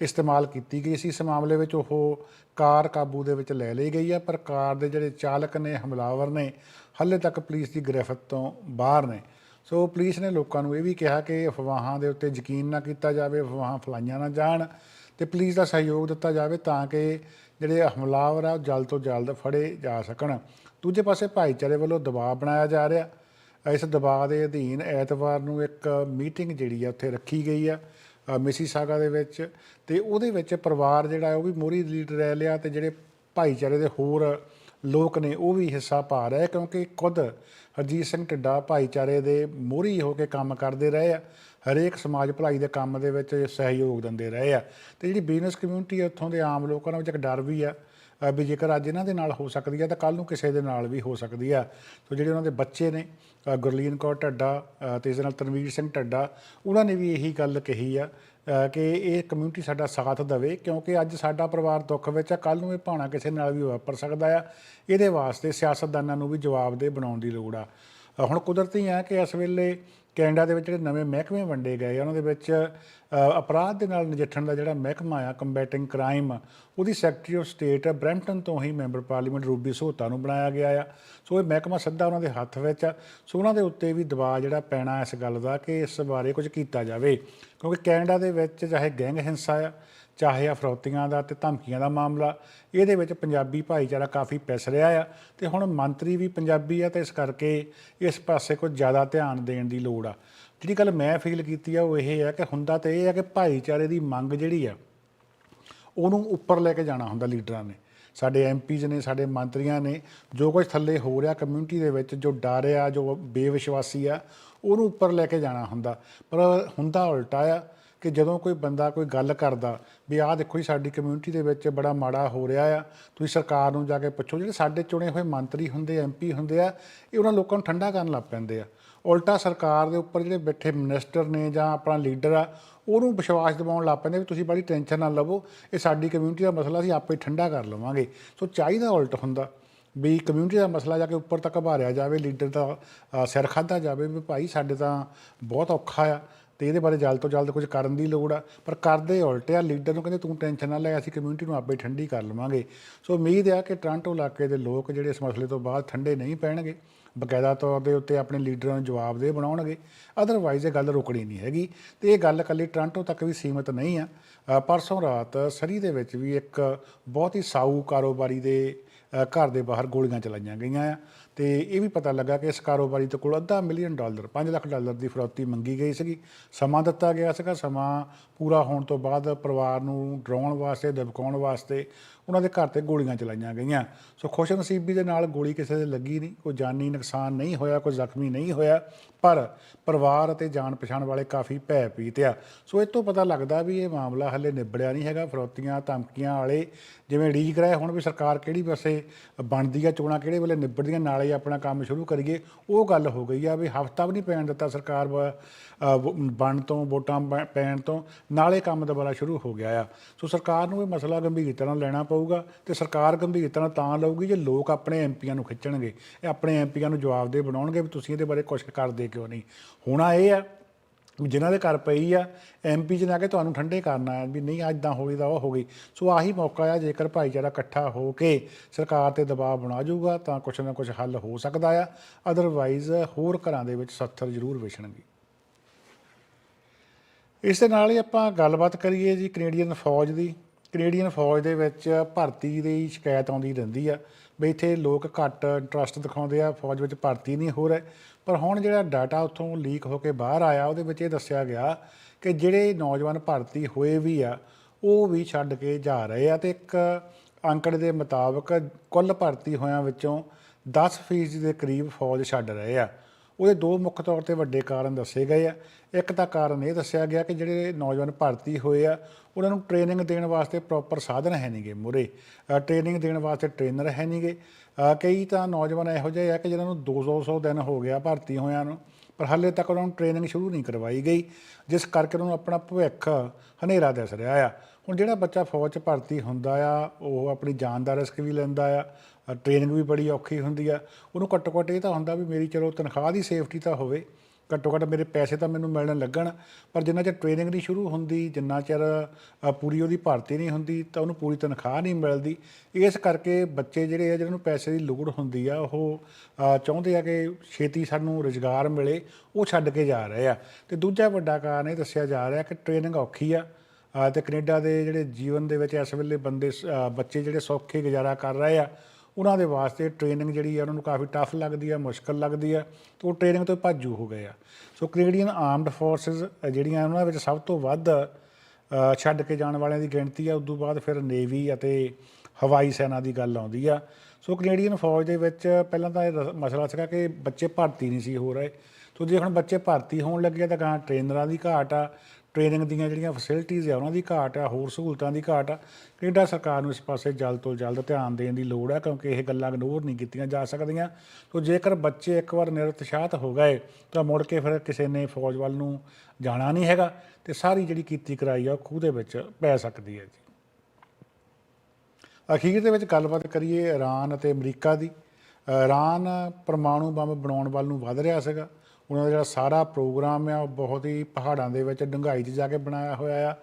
ਇਸਤੇਮਾਲ ਕੀਤੀ ਗਈ ਸੀ। ਇਸ ਮਾਮਲੇ ਵਿੱਚ ਉਹ ਕਾਰ ਕਾਬੂ ਦੇ ਵਿੱਚ ਲੈ ਲਈ ਗਈ ਹੈ ਪਰ ਕਾਰ ਦੇ ਜਿਹੜੇ ਚਾਲਕ ਨੇ, ਹਮਲਾਵਰ ਨੇ, ਹਾਲੇ ਤੱਕ ਪੁਲਿਸ ਦੀ ਗ੍ਰਿਫਤ ਤੋਂ ਬਾਹਰ ਨੇ। ਸੋ ਪੁਲਿਸ ਨੇ ਲੋਕਾਂ ਨੂੰ ਇਹ ਵੀ ਕਿਹਾ ਕਿ ਅਫਵਾਹਾਂ ਦੇ ਉੱਤੇ ਯਕੀਨ ਨਾ ਕੀਤਾ ਜਾਵੇ, ਅਫਵਾਹਾਂ ਫਲਾਈਆਂ ਨਾ ਜਾਣ ਤੇ ਪੁਲਿਸ ਦਾ ਸਹਿਯੋਗ ਦਿੱਤਾ ਜਾਵੇ ਤਾਂ ਕਿ ਜਿਹੜੇ ਹਮਲਾਵਰ ਆ ਉਹ ਜਲਦ ਤੋਂ ਜਲਦ ਫੜੇ ਜਾ ਸਕਣ। ਦੂਜੇ ਪਾਸੇ ਭਾਈਚਾਰੇ ਵੱਲੋਂ ਦਬਾਅ ਬਣਾਇਆ ਜਾ ਰਿਹਾ। ਇਸ ਦਬਾਅ ਦੇ ਅਧੀਨ ਐਤਵਾਰ ਨੂੰ ਇੱਕ ਮੀਟਿੰਗ ਜਿਹੜੀ ਆ ਉੱਥੇ ਰੱਖੀ ਗਈ ਆ ਮਿਸੀ ਸਾਗਾ ਦੇ ਵਿੱਚ ਤੇ ਉਹਦੇ ਵਿੱਚ ਪਰਿਵਾਰ ਜਿਹੜਾ ਉਹ ਵੀ ਮੋਰੀ ਲੀਡ ਰਹਿ ਲਿਆ ਤੇ ਜਿਹੜੇ ਭਾਈਚਾਰੇ ਦੇ ਹੋਰ ਲੋਕ ਨੇ ਉਹ ਵੀ ਹਿੱਸਾ ਪਾ ਰਹੇ ਕਿਉਂਕਿ ਖੁਦ ਹਰਜੀਤ ਸਿੰਘ ਢਿੱਡਾ ਭਾਈਚਾਰੇ ਦੇ ਮੋਹਰੀ ਹੋ ਕੇ ਕੰਮ ਕਰਦੇ ਰਹੇ ਆ ਹਰੇਕ ਸਮਾਜ ਭਲਾਈ ਦੇ ਕੰਮ ਦੇ ਵਿੱਚ ਸਹਿਯੋਗ ਦਿੰਦੇ ਰਹੇ ਆ। ਤੇ ਜਿਹੜੀ ਬਿਜ਼ਨਸ ਕਮਿਊਨਿਟੀ ਉੱਥੋਂ ਦੇ ਆਮ ਲੋਕਾਂ ਵਿੱਚ ਇੱਕ ਡਰ ਵੀ ਆ ਵੀ ਜੇਕਰ ਅੱਜ ਇਹਨਾਂ ਦੇ ਨਾਲ ਹੋ ਸਕਦੀ ਆ ਤਾਂ ਕੱਲ ਨੂੰ ਕਿਸੇ ਦੇ ਨਾਲ ਵੀ ਹੋ ਸਕਦੀ ਆ। ਸੋ ਜਿਹੜੇ ਉਹਨਾਂ ਦੇ ਬੱਚੇ ਨੇ ਗੁਰਲੀਨ ਕੌਰ ਢੱਡਾ ਅ, ਤੇ ਇਸ ਦੇ ਨਾਲ ਤਨਵੀਰ ਸਿੰਘ ਢੱਡਾ ਉਹਨਾਂ ਨੇ ਵੀ ਇਹੀ ਗੱਲ ਕਹੀ ਆ ਕਿ ਇਹ ਕਮਿਊਨਿਟੀ ਸਾਡਾ ਸਾਥ ਦੇਵੇ, ਕਿਉਂਕਿ ਅੱਜ ਸਾਡਾ ਪਰਿਵਾਰ ਦੁੱਖ ਵਿੱਚ ਆ ਕੱਲ ਨੂੰ ਇਹ ਭਾਣਾ ਕਿਸੇ ਨਾਲ ਵੀ ਵਾਪਰ ਸਕਦਾ ਆ। ਇਹਦੇ ਵਾਸਤੇ ਸਿਆਸਤਦਾਨਾਂ ਨੂੰ ਵੀ ਜਵਾਬਦੇਹ ਬਣਾਉਣ ਦੀ ਲੋੜ ਆ। ਹੁਣ ਕੁਦਰਤੀ ਆ ਕਿ ਇਸ ਵੇਲੇ ਕੈਨੇਡਾ ਦੇ ਵਿੱਚ ਜਿਹੜੇ ਨਵੇਂ ਮਹਿਕਮੇ ਵੰਡੇ ਗਏ ਆ, ਉਹਨਾਂ ਦੇ ਵਿੱਚ ਅਪਰਾਧ ਦੇ ਨਾਲ ਨਜਿੱਠਣ ਦਾ ਜਿਹੜਾ ਮਹਿਕਮਾ ਆ ਕੰਬੈਟਿੰਗ ਕ੍ਰਾਈਮ ਉਹਦੀ ਸੈਕਟਰੀ ਆਫ ਸਟੇਟ ਬ੍ਰੈਂਪਟਨ ਤੋਂ ਹੀ ਮੈਂਬਰ ਪਾਰਲੀਮੈਂਟ ਰੂਬੀ ਸੋਹਤਾ ਨੂੰ ਬਣਾਇਆ ਗਿਆ ਆ। ਸੋ ਇਹ ਮਹਿਕਮਾ ਸਿੱਧਾ ਉਹਨਾਂ ਦੇ ਹੱਥ ਵਿੱਚ ਆ। ਸੋ ਉਹਨਾਂ ਦੇ ਉੱਤੇ ਵੀ ਦਬਾਅ ਜਿਹੜਾ ਪੈਣਾ ਇਸ ਗੱਲ ਦਾ ਕਿ ਇਸ ਬਾਰੇ ਕੁਝ ਕੀਤਾ ਜਾਵੇ। ਕਿਉਂਕਿ ਕੈਨੇਡਾ ਦੇ ਵਿੱਚ ਚਾਹੇ ਗੈਂਗ ਹਿੰਸਾ ਆ ਚਾਹੇ ਅਫਰੌਤੀਆਂ ਦਾ ਤੇ ਧਮਕੀਆਂ ਦਾ ਮਾਮਲਾ, ਇਹਦੇ ਵਿੱਚ ਪੰਜਾਬੀ ਭਾਈਚਾਰਾ ਕਾਫੀ ਪਿਸ ਰਿਹਾ ਆ ਤੇ ਹੁਣ ਮੰਤਰੀ ਵੀ ਪੰਜਾਬੀ ਆ ਤੇ ਇਸ ਕਰਕੇ ਇਸ ਪਾਸੇ ਕੁਝ ਜ਼ਿਆਦਾ ਧਿਆਨ ਦੇਣ ਦੀ ਲੋੜ ਆ। ਜਿਹੜੀ ਗੱਲ ਮੈਂ ਫੀਲ ਕੀਤੀ ਆ ਉਹ ਇਹ ਆ ਕਿ ਹੁੰਦਾ ਤੇ ਇਹ ਆ ਕਿ ਭਾਈਚਾਰੇ ਦੀ ਮੰਗ ਜਿਹੜੀ ਆ, ਉਹਨੂੰ ਉੱਪਰ ਲੈ ਕੇ ਜਾਣਾ ਹੁੰਦਾ ਲੀਡਰਾਂ ਨੇ। ਸਾਡੇ ਐਮਪੀਜ਼ ਨੇ, ਸਾਡੇ ਮੰਤਰੀਆਂ ਨੇ, ਜੋ ਕੁਝ ਥੱਲੇ ਹੋ ਰਿਹਾ ਕਮਿਊਨਿਟੀ ਦੇ ਵਿੱਚ, ਜੋ ਡਰ ਆ, ਜੋ ਬੇਵਿਸ਼ਵਾਸੀ ਆ, ਉਹਨੂੰ ਉੱਪਰ ਲੈ ਕੇ ਜਾਣਾ ਹੁੰਦਾ। ਪਰ ਹੁੰਦਾ ਉਲਟਾ ਆ ਕਿ ਜਦੋਂ ਕੋਈ ਬੰਦਾ ਕੋਈ ਗੱਲ ਕਰਦਾ ਵੀ ਆਹ ਦੇਖੋ ਜੀ ਸਾਡੀ ਕਮਿਊਨਿਟੀ ਦੇ ਵਿੱਚ ਬੜਾ ਮਾੜਾ ਹੋ ਰਿਹਾ ਆ, ਤੁਸੀਂ ਸਰਕਾਰ ਨੂੰ ਜਾ ਕੇ ਪੁੱਛੋ, ਜਿਹੜੇ ਸਾਡੇ ਚੁਣੇ ਹੋਏ ਮੰਤਰੀ ਹੁੰਦੇ ਐਮਪੀ ਹੁੰਦੇ ਆ, ਇਹ ਉਹਨਾਂ ਲੋਕਾਂ ਨੂੰ ਠੰਡਾ ਕਰਨ ਲੱਗ ਪੈਂਦੇ ਆ। ਉਲਟਾ ਸਰਕਾਰ ਦੇ ਉੱਪਰ ਜਿਹੜੇ ਬੈਠੇ ਮਿਨਿਸਟਰ ਨੇ ਜਾਂ ਆਪਣਾ ਲੀਡਰ ਆ, ਉਹਨੂੰ ਵਿਸ਼ਵਾਸ ਦਿਵਾਉਣ ਲੱਗ ਪੈਂਦੇ ਵੀ ਤੁਸੀਂ ਬੜੀ ਟੈਨਸ਼ਨ ਨਾ ਲਵੋ, ਇਹ ਸਾਡੀ ਕਮਿਊਨਿਟੀ ਦਾ ਮਸਲਾ ਅਸੀਂ ਆਪੇ ਠੰਡਾ ਕਰ ਲਵਾਂਗੇ। ਸੋ ਚਾਹੀਦਾ ਉਲਟ ਹੁੰਦਾ ਵੀ ਕਮਿਊਨਿਟੀ ਦਾ ਮਸਲਾ ਜਾ ਕੇ ਉੱਪਰ ਤੱਕ ਭਾਰਿਆ ਜਾਵੇ ਲੀਡਰ ਦਾ ਸਿਰ ਖਾਧਾ ਜਾਵੇ ਵੀ ਭਾਈ ਸਾਡੇ ਤਾਂ ਬਹੁਤ ਔਖਾ ਆ। ਤੇ ਇਹਦੇ ਬਾਰੇ ਜਲਦ ਤੋਂ ਜਲਦ ਕੁਝ ਕਰਨ ਦੀ ਲੋੜ ਆ। ਪਰ ਕਰਦੇ ਉਲਟ ਆ ਲੀਡਰ ਨੂੰ ਕਹਿੰਦੇ ਤੂੰ ਟੈਨਸ਼ਨ ਨਾ ਲੈ, ਅਸੀਂ ਕਮਿਊਨਿਟੀ ਨੂੰ ਆਪੇ ਠੰਡੀ ਕਰ ਲਵਾਂਗੇ। ਸੋ ਉਮੀਦ ਆ ਕਿ ਟ੍ਰਾਂਟੋ ਇਲਾਕੇ ਦੇ ਲੋਕ ਜਿਹੜੇ ਇਸ ਮਸਲੇ ਤੋਂ ਬਾਅਦ ਠੰਡੇ ਨਹੀਂ ਪੈਣਗੇ, ਬਕਾਇਦਾ ਤੌਰ ਦੇ ਉੱਤੇ ਆਪਣੇ ਲੀਡਰਾਂ ਨੂੰ ਜਵਾਬਦੇਹ ਬਣਾਉਣਗੇ ਅਦਰਵਾਈਜ਼ ਇਹ ਗੱਲ ਰੁਕਣੀ ਨਹੀਂ ਹੈਗੀ। ਤੇ ਇਹ ਗੱਲ ਇਕੱਲੀ ਟ੍ਰਾਂਟੋ ਤੱਕ ਵੀ ਸੀਮਿਤ ਨਹੀਂ ਆ। ਪਰਸੋਂ ਰਾਤ ਸਰੀ ਦੇ ਵਿੱਚ ਵੀ ਇੱਕ ਬਹੁਤ ਹੀ ਸਾਊ ਕਾਰੋਬਾਰੀ ਦੇ ਘਰ ਦੇ ਬਾਹਰ ਗੋਲੀਆਂ ਚਲਾਈਆਂ ਗਈਆਂ ਆ। ਤੇ ਇਹ ਵੀ ਪਤਾ ਲੱਗਾ ਕਿ ਇਸ ਕਾਰੋਬਾਰੀ ਤੋਂ ਕੋਲ ਅੱਧਾ ਮਿਲੀਅਨ ਡਾਲਰ 5 ਲੱਖ ਡਾਲਰ ਦੀ ਫਰੌਤੀ ਮੰਗੀ ਗਈ ਸੀਗੀ। ਸਮਾਂ ਦਿੱਤਾ ਗਿਆ ਸੀਗਾ, ਸਮਾਂ ਪੂਰਾ ਹੋਣ ਤੋਂ ਬਾਅਦ ਪਰਿਵਾਰ ਨੂੰ ਡਰਾਉਣ ਵਾਸਤੇ, ਦਬਕਾਉਣ ਵਾਸਤੇ ਉਹਨਾਂ ਦੇ ਘਰ ਤੇ ਗੋਲੀਆਂ ਚਲਾਈਆਂ ਗਈਆਂ। ਸੋ ਖੁਸ਼ਨਸੀਬੀ ਦੇ ਨਾਲ ਗੋਲੀ ਕਿਸੇ ਦੇ ਲੱਗੀ ਨਹੀਂ, ਕੋਈ ਜਾਨੀ ਨੁਕਸਾਨ ਨਹੀਂ ਹੋਇਆ, ਕੋਈ ਜ਼ਖਮੀ ਨਹੀਂ ਹੋਇਆ, ਪਰ ਪਰਿਵਾਰ ਅਤੇ ਜਾਣ ਪਛਾਣ ਵਾਲੇ ਕਾਫੀ ਭੈ ਪੀਤ ਆ। ਸੋ ਇਹ ਤੋਂ ਪਤਾ ਲੱਗਦਾ ਵੀ ਇਹ ਮਾਮਲਾ ਹਲੇ ਨਿਬੜਿਆ ਨਹੀਂ ਹੈਗਾ, ਫਰੋਤੀਆਂ, ਧਮਕੀਆਂ ਵਾਲੇ ਜਿਵੇਂ ਰੀਜ ਕਰਾਇਆ ਹੁਣ ਵੀ ਸਰਕਾਰ ਕਿਹੜੀ ਪਾਸੇ ਬਣਦੀ ਆ, ਚੋਣਾਂ ਕਿਹੜੇ ਵੇਲੇ ਨਿਬੜਦੀਆਂ, ਨਾਲੇ ਆਈ ਆਪਣਾ ਕੰਮ ਸ਼ੁਰੂ ਕਰੀਏ, ਉਹ ਗੱਲ ਹੋ ਗਈ ਆ ਵੀ ਹਫਤਾ ਵੀ ਨਹੀਂ ਪੈਣ ਦਿੱਤਾ ਸਰਕਾਰ ਬਣ ਤੋਂ, ਵੋਟਾਂ ਪੈਣ ਤੋਂ, ਨਾਲੇ ਕੰਮ ਦੁਬਾਰਾ ਸ਼ੁਰੂ ਹੋ ਗਿਆ ਆ। ਸੋ ਸਰਕਾਰ ਨੂੰ ਇਹ ਮਸਲਾ ਗੰਭੀਰਤਾ ਨਾਲ ਲੈਣਾ ਪਊਗਾ ਤੇ ਸਰਕਾਰ ਗੰਭੀਰਤਾ ਨਾਲ ਤਾਂ ਲਊਗੀ ਜੇ ਲੋਕ ਆਪਣੇ ਐਮਪੀਆਂ ਨੂੰ ਖਿੱਚਣਗੇ, ਇਹ ਆਪਣੇ ਐਮਪੀਆਂ ਨੂੰ ਜਵਾਬਦੇਹ ਬਣਾਉਣਗੇ ਵੀ ਤੁਸੀਂ ਇਹਦੇ ਬਾਰੇ ਕੁਝ ਕਰਦੇ ਕਿਉਂ ਨਹੀਂ। ਹੋਣਾ ਇਹ ਆ ਜਿਨ੍ਹਾਂ ਦੇ ਘਰ ਪਈ ਆ ਐਮਪੀ ਚ ਨਾ ਕੇ ਤੁਹਾਨੂੰ ਠੰਡੇ ਕਰਨਾ ਹੈ ਵੀ ਨਹੀਂ ਅੱਜ ਤਾਂ ਹੋਈ ਤਾਂ ਉਹ ਹੋ ਗਈ। ਸੋ ਆਹੀ ਮੌਕਾ ਆ, ਜੇਕਰ ਭਾਈਚਾਰਾ ਇਕੱਠਾ ਹੋ ਕੇ ਸਰਕਾਰ ਤੇ ਦਬਾਅ ਬਣਾ ਜਾਊਗਾ, ਤਾਂ ਕੁਛ ਨਾ ਕੁਛ ਹੱਲ ਹੋ ਸਕਦਾ ਆ। ਅਦਰਵਾਈਜ਼ ਹੋਰ ਘਰਾਂ ਦੇ ਵਿੱਚ ਸੱਥਰ ਜ਼ਰੂਰ ਵਿਛਣਗੇ। ਇਸ ਦੇ ਨਾਲ ਹੀ ਆਪਾਂ ਗੱਲਬਾਤ ਕਰੀਏ ਜੀ ਕੈਨੇਡੀਅਨ ਫੌਜ ਦੀ। ਕੈਨੇਡੀਅਨ ਫੌਜ ਦੇ ਵਿੱਚ ਭਰਤੀ ਦੀ ਸ਼ਿਕਾਇਤ ਆਉਂਦੀ ਰਹਿੰਦੀ ਆ ਵੀ ਇੱਥੇ ਲੋਕ ਘੱਟ ਇੰਟਰਸਟ ਦਿਖਾਉਂਦੇ ਆ, ਫੌਜ ਵਿੱਚ ਭਰਤੀ ਨਹੀਂ ਹੋ ਰਹੇ। ਪਰ ਹੁਣ ਜਿਹੜਾ ਡਾਟਾ ਉੱਥੋਂ ਲੀਕ ਹੋ ਕੇ ਬਾਹਰ ਆਇਆ, ਉਹਦੇ ਵਿੱਚ ਇਹ ਦੱਸਿਆ ਗਿਆ ਕਿ ਜਿਹੜੇ ਨੌਜਵਾਨ ਭਰਤੀ ਹੋਏ ਵੀ ਆ, ਉਹ ਵੀ ਛੱਡ ਕੇ ਜਾ ਰਹੇ ਆ ਤੇ ਇੱਕ ਅੰਕੜੇ ਦੇ ਮੁਤਾਬਕ ਕੁੱਲ ਭਰਤੀ ਹੋਇਆਂ ਵਿੱਚੋਂ 10% ਦੇ ਕਰੀਬ ਫੌਜ ਛੱਡ ਰਹੇ ਆ। ਉਹਦੇ ਦੋ ਮੁੱਖ ਤੌਰ ਤੇ ਵੱਡੇ ਕਾਰਨ ਦੱਸੇ ਗਏ ਆ। ਇੱਕ ਤਾਂ ਕਾਰਨ ਇਹ ਦੱਸਿਆ ਗਿਆ ਕਿ ਜਿਹੜੇ ਨੌਜਵਾਨ ਭਰਤੀ ਹੋਏ ਆ ਉਹਨਾਂ ਨੂੰ ਟ੍ਰੇਨਿੰਗ ਦੇਣ ਵਾਸਤੇ ਪ੍ਰੋਪਰ ਸਾਧਨ ਹੈ ਨਹੀਂਗੇ ਮੁਰੇ ਟ੍ਰੇਨਿੰਗ ਦੇਣ ਵਾਸਤੇ ਟ੍ਰੇਨਰ ਹੈ ਨਹੀਂਗੇ ਅ, ਕਈ ਤਾਂ ਨੌਜਵਾਨ ਇਹੋ ਜਿਹੇ ਆ ਕਿ ਜਿਨ੍ਹਾਂ ਨੂੰ 200 ਦਿਨ ਹੋ ਗਿਆ ਭਰਤੀ ਹੋਇਆਂ ਨੂੰ ਪਰ ਹਾਲੇ ਤੱਕ ਉਹਨਾਂ ਨੂੰ ਟ੍ਰੇਨਿੰਗ ਸ਼ੁਰੂ ਨਹੀਂ ਕਰਵਾਈ ਗਈ ਜਿਸ ਕਰਕੇ ਉਹਨਾਂ ਨੂੰ ਆਪਣਾ ਭਵਿੱਖ ਹਨੇਰਾ ਦਿਸ ਰਿਹਾ ਆ। ਹੁਣ ਜਿਹੜਾ ਬੱਚਾ ਫੌਜ 'ਚ ਭਰਤੀ ਹੁੰਦਾ ਆ ਉਹ ਆਪਣੀ ਜਾਨ ਦਾ ਰਿਸਕ ਵੀ ਲੈਂਦਾ ਆ ਟ੍ਰੇਨਿੰਗ ਵੀ ਬੜੀ ਔਖੀ ਹੁੰਦੀ ਆ। ਉਹਨੂੰ ਘੱਟੋ ਘੱਟ ਇਹ ਤਾਂ ਹੁੰਦਾ ਵੀ ਮੇਰੀ ਚਲੋ ਤਨਖਾਹ ਦੀ ਸੇਫਟੀ ਤਾਂ ਹੋਵੇ ਘੱਟੋ ਘੱਟ ਮੇਰੇ ਪੈਸੇ ਤਾਂ ਮੈਨੂੰ ਮਿਲਣ ਲੱਗਣ ਪਰ ਜਿੰਨਾ ਚਿਰ ਟ੍ਰੇਨਿੰਗ ਨਹੀਂ ਸ਼ੁਰੂ ਹੁੰਦੀ ਜਿੰਨਾ ਚਿਰ ਪੂਰੀ ਉਹਦੀ ਭਰਤੀ ਨਹੀਂ ਹੁੰਦੀ ਤਾਂ ਉਹਨੂੰ ਪੂਰੀ ਤਨਖਾਹ ਨਹੀਂ ਮਿਲਦੀ। ਇਸ ਕਰਕੇ ਬੱਚੇ ਜਿਹੜੇ ਆ ਜਿਹਨਾਂ ਨੂੰ ਪੈਸੇ ਦੀ ਲੋੜ ਹੁੰਦੀ ਆ ਉਹ ਚਾਹੁੰਦੇ ਆ ਕਿ ਛੇਤੀ ਸਾਨੂੰ ਰੁਜ਼ਗਾਰ ਮਿਲੇ ਉਹ ਛੱਡ ਕੇ ਜਾ ਰਹੇ ਆ। ਤੇ ਦੂਜਾ ਵੱਡਾ ਕਾਰਨ ਇਹ ਦੱਸਿਆ ਜਾ ਰਿਹਾ ਕਿ ਟ੍ਰੇਨਿੰਗ ਔਖੀ ਆ। ਅ, ਤੇ ਕੈਨੇਡਾ ਦੇ ਜਿਹੜੇ ਜੀਵਨ ਦੇ ਵਿੱਚ ਇਸ ਵੇਲੇ ਬੰਦੇ ਸ- ਬੱਚੇ ਜਿਹੜੇ ਸੌਖੇ ਗੁਜ਼ਾਰਾ ਕਰ ਰਹੇ ਆ ਉਹਨਾਂ ਦੇ ਵਾਸਤੇ ਟ੍ਰੇਨਿੰਗ ਜਿਹੜੀ ਆ, ਉਹਨਾਂ ਨੂੰ ਕਾਫੀ ਟਫ ਲੱਗਦੀ ਆ, ਮੁਸ਼ਕਲ ਲੱਗਦੀ ਆ, ਤੇ ਉਹ ਟ੍ਰੇਨਿੰਗ ਤੋਂ ਭਾਜੂ ਹੋ ਗਏ ਆ। ਸੋ ਕੈਨੇਡੀਅਨ ਆਰਮਡ ਫੋਰਸਸ ਜਿਹੜੀਆਂ ਉਹਨਾਂ ਵਿੱਚ ਸਭ ਤੋਂ ਵੱਧ ਛੱਡ ਕੇ ਜਾਣ ਵਾਲਿਆਂ ਦੀ ਗਿਣਤੀ ਆ, ਉਦੋਂ ਬਾਅਦ ਫਿਰ ਨੇਵੀ ਅਤੇ ਹਵਾਈ ਸੈਨਾ ਦੀ ਗੱਲ ਆਉਂਦੀ ਆ। ਸੋ ਕੈਨੇਡੀਅਨ ਫੌਜ ਦੇ ਵਿੱਚ ਪਹਿਲਾਂ ਤਾਂ ਇਹ ਰ- ਮਸਲਾ ਸੀਗਾ ਕਿ ਬੱਚੇ ਭਰਤੀ ਨਹੀਂ ਸੀ ਹੋ ਰਹੇ। ਸੋ ਜੇ ਹੁਣ ਬੱਚੇ ਭਰਤੀ ਹੋਣ ਲੱਗੇ ਆ, ਤਾਂ ਗਾਂ ਟ੍ਰੇਨਰਾਂ ਦੀ ਘਾਟ ਆ ਟ੍ਰੇਨਿੰਗ ਦੀਆਂ ਜਿਹੜੀਆਂ ਫੈਸਿਲਿਟੀਆਂ ਆ, ਉਹਨਾਂ ਦੀ ਘਾਟ ਆ, ਹੋਰ ਸਹੂਲਤਾਂ ਦੀ ਘਾਟ ਆ। ਕੈਨੇਡਾ ਸਰਕਾਰ ਨੂੰ ਇਸ ਪਾਸੇ ਜਲਦ ਤੋਂ ਜਲਦ ਧਿਆਨ ਦੇਣ ਦੀ ਲੋੜ ਆ, ਕਿਉਂਕਿ ਇਹ ਗੱਲਾਂ ਇਗਨੋਰ ਨਹੀਂ ਕੀਤੀਆਂ ਜਾ ਸਕਦੀਆਂ। ਸੋ ਜੇਕਰ ਬੱਚੇ ਇੱਕ ਵਾਰ ਨਿਰਉਤਸ਼ਾਹਤ ਹੋ ਗਏ, ਤਾਂ ਮੁੜ ਕੇ ਫਿਰ ਕਿਸੇ ਨੇ ਫੌਜ ਵੱਲ ਨੂੰ ਜਾਣਾ ਨਹੀਂ ਹੈਗਾ, ਤੇ ਸਾਰੀ ਜਿਹੜੀ ਕੀਤੀ ਕਰਾਈ ਆ, ਉਹ ਖੂਹ ਦੇ ਵਿੱਚ ਪੈ ਸਕਦੀ ਹੈ ਜੀ। ਅਖੀਰ ਦੇ ਵਿੱਚ ਗੱਲਬਾਤ ਕਰੀਏ ਈਰਾਨ ਅਤੇ ਅਮਰੀਕਾ ਦੀ। ਈਰਾਨ ਪਰਮਾਣੂ ਬੰਬ ਬਣਾਉਣ ਵੱਲ ਨੂੰ ਵੱਧ ਰਿਹਾ ਸੀਗਾ। ਉਹਨਾਂ ਦਾ ਜਿਹੜਾ ਸਾਰਾ ਪ੍ਰੋਗਰਾਮ ਆ, ਉਹ ਬਹੁਤ ਹੀ ਪਹਾੜਾਂ ਦੇ ਵਿੱਚ ਡੰਗਾਈ 'ਚ ਜਾ ਕੇ ਬਣਾਇਆ ਹੋਇਆ ਆ।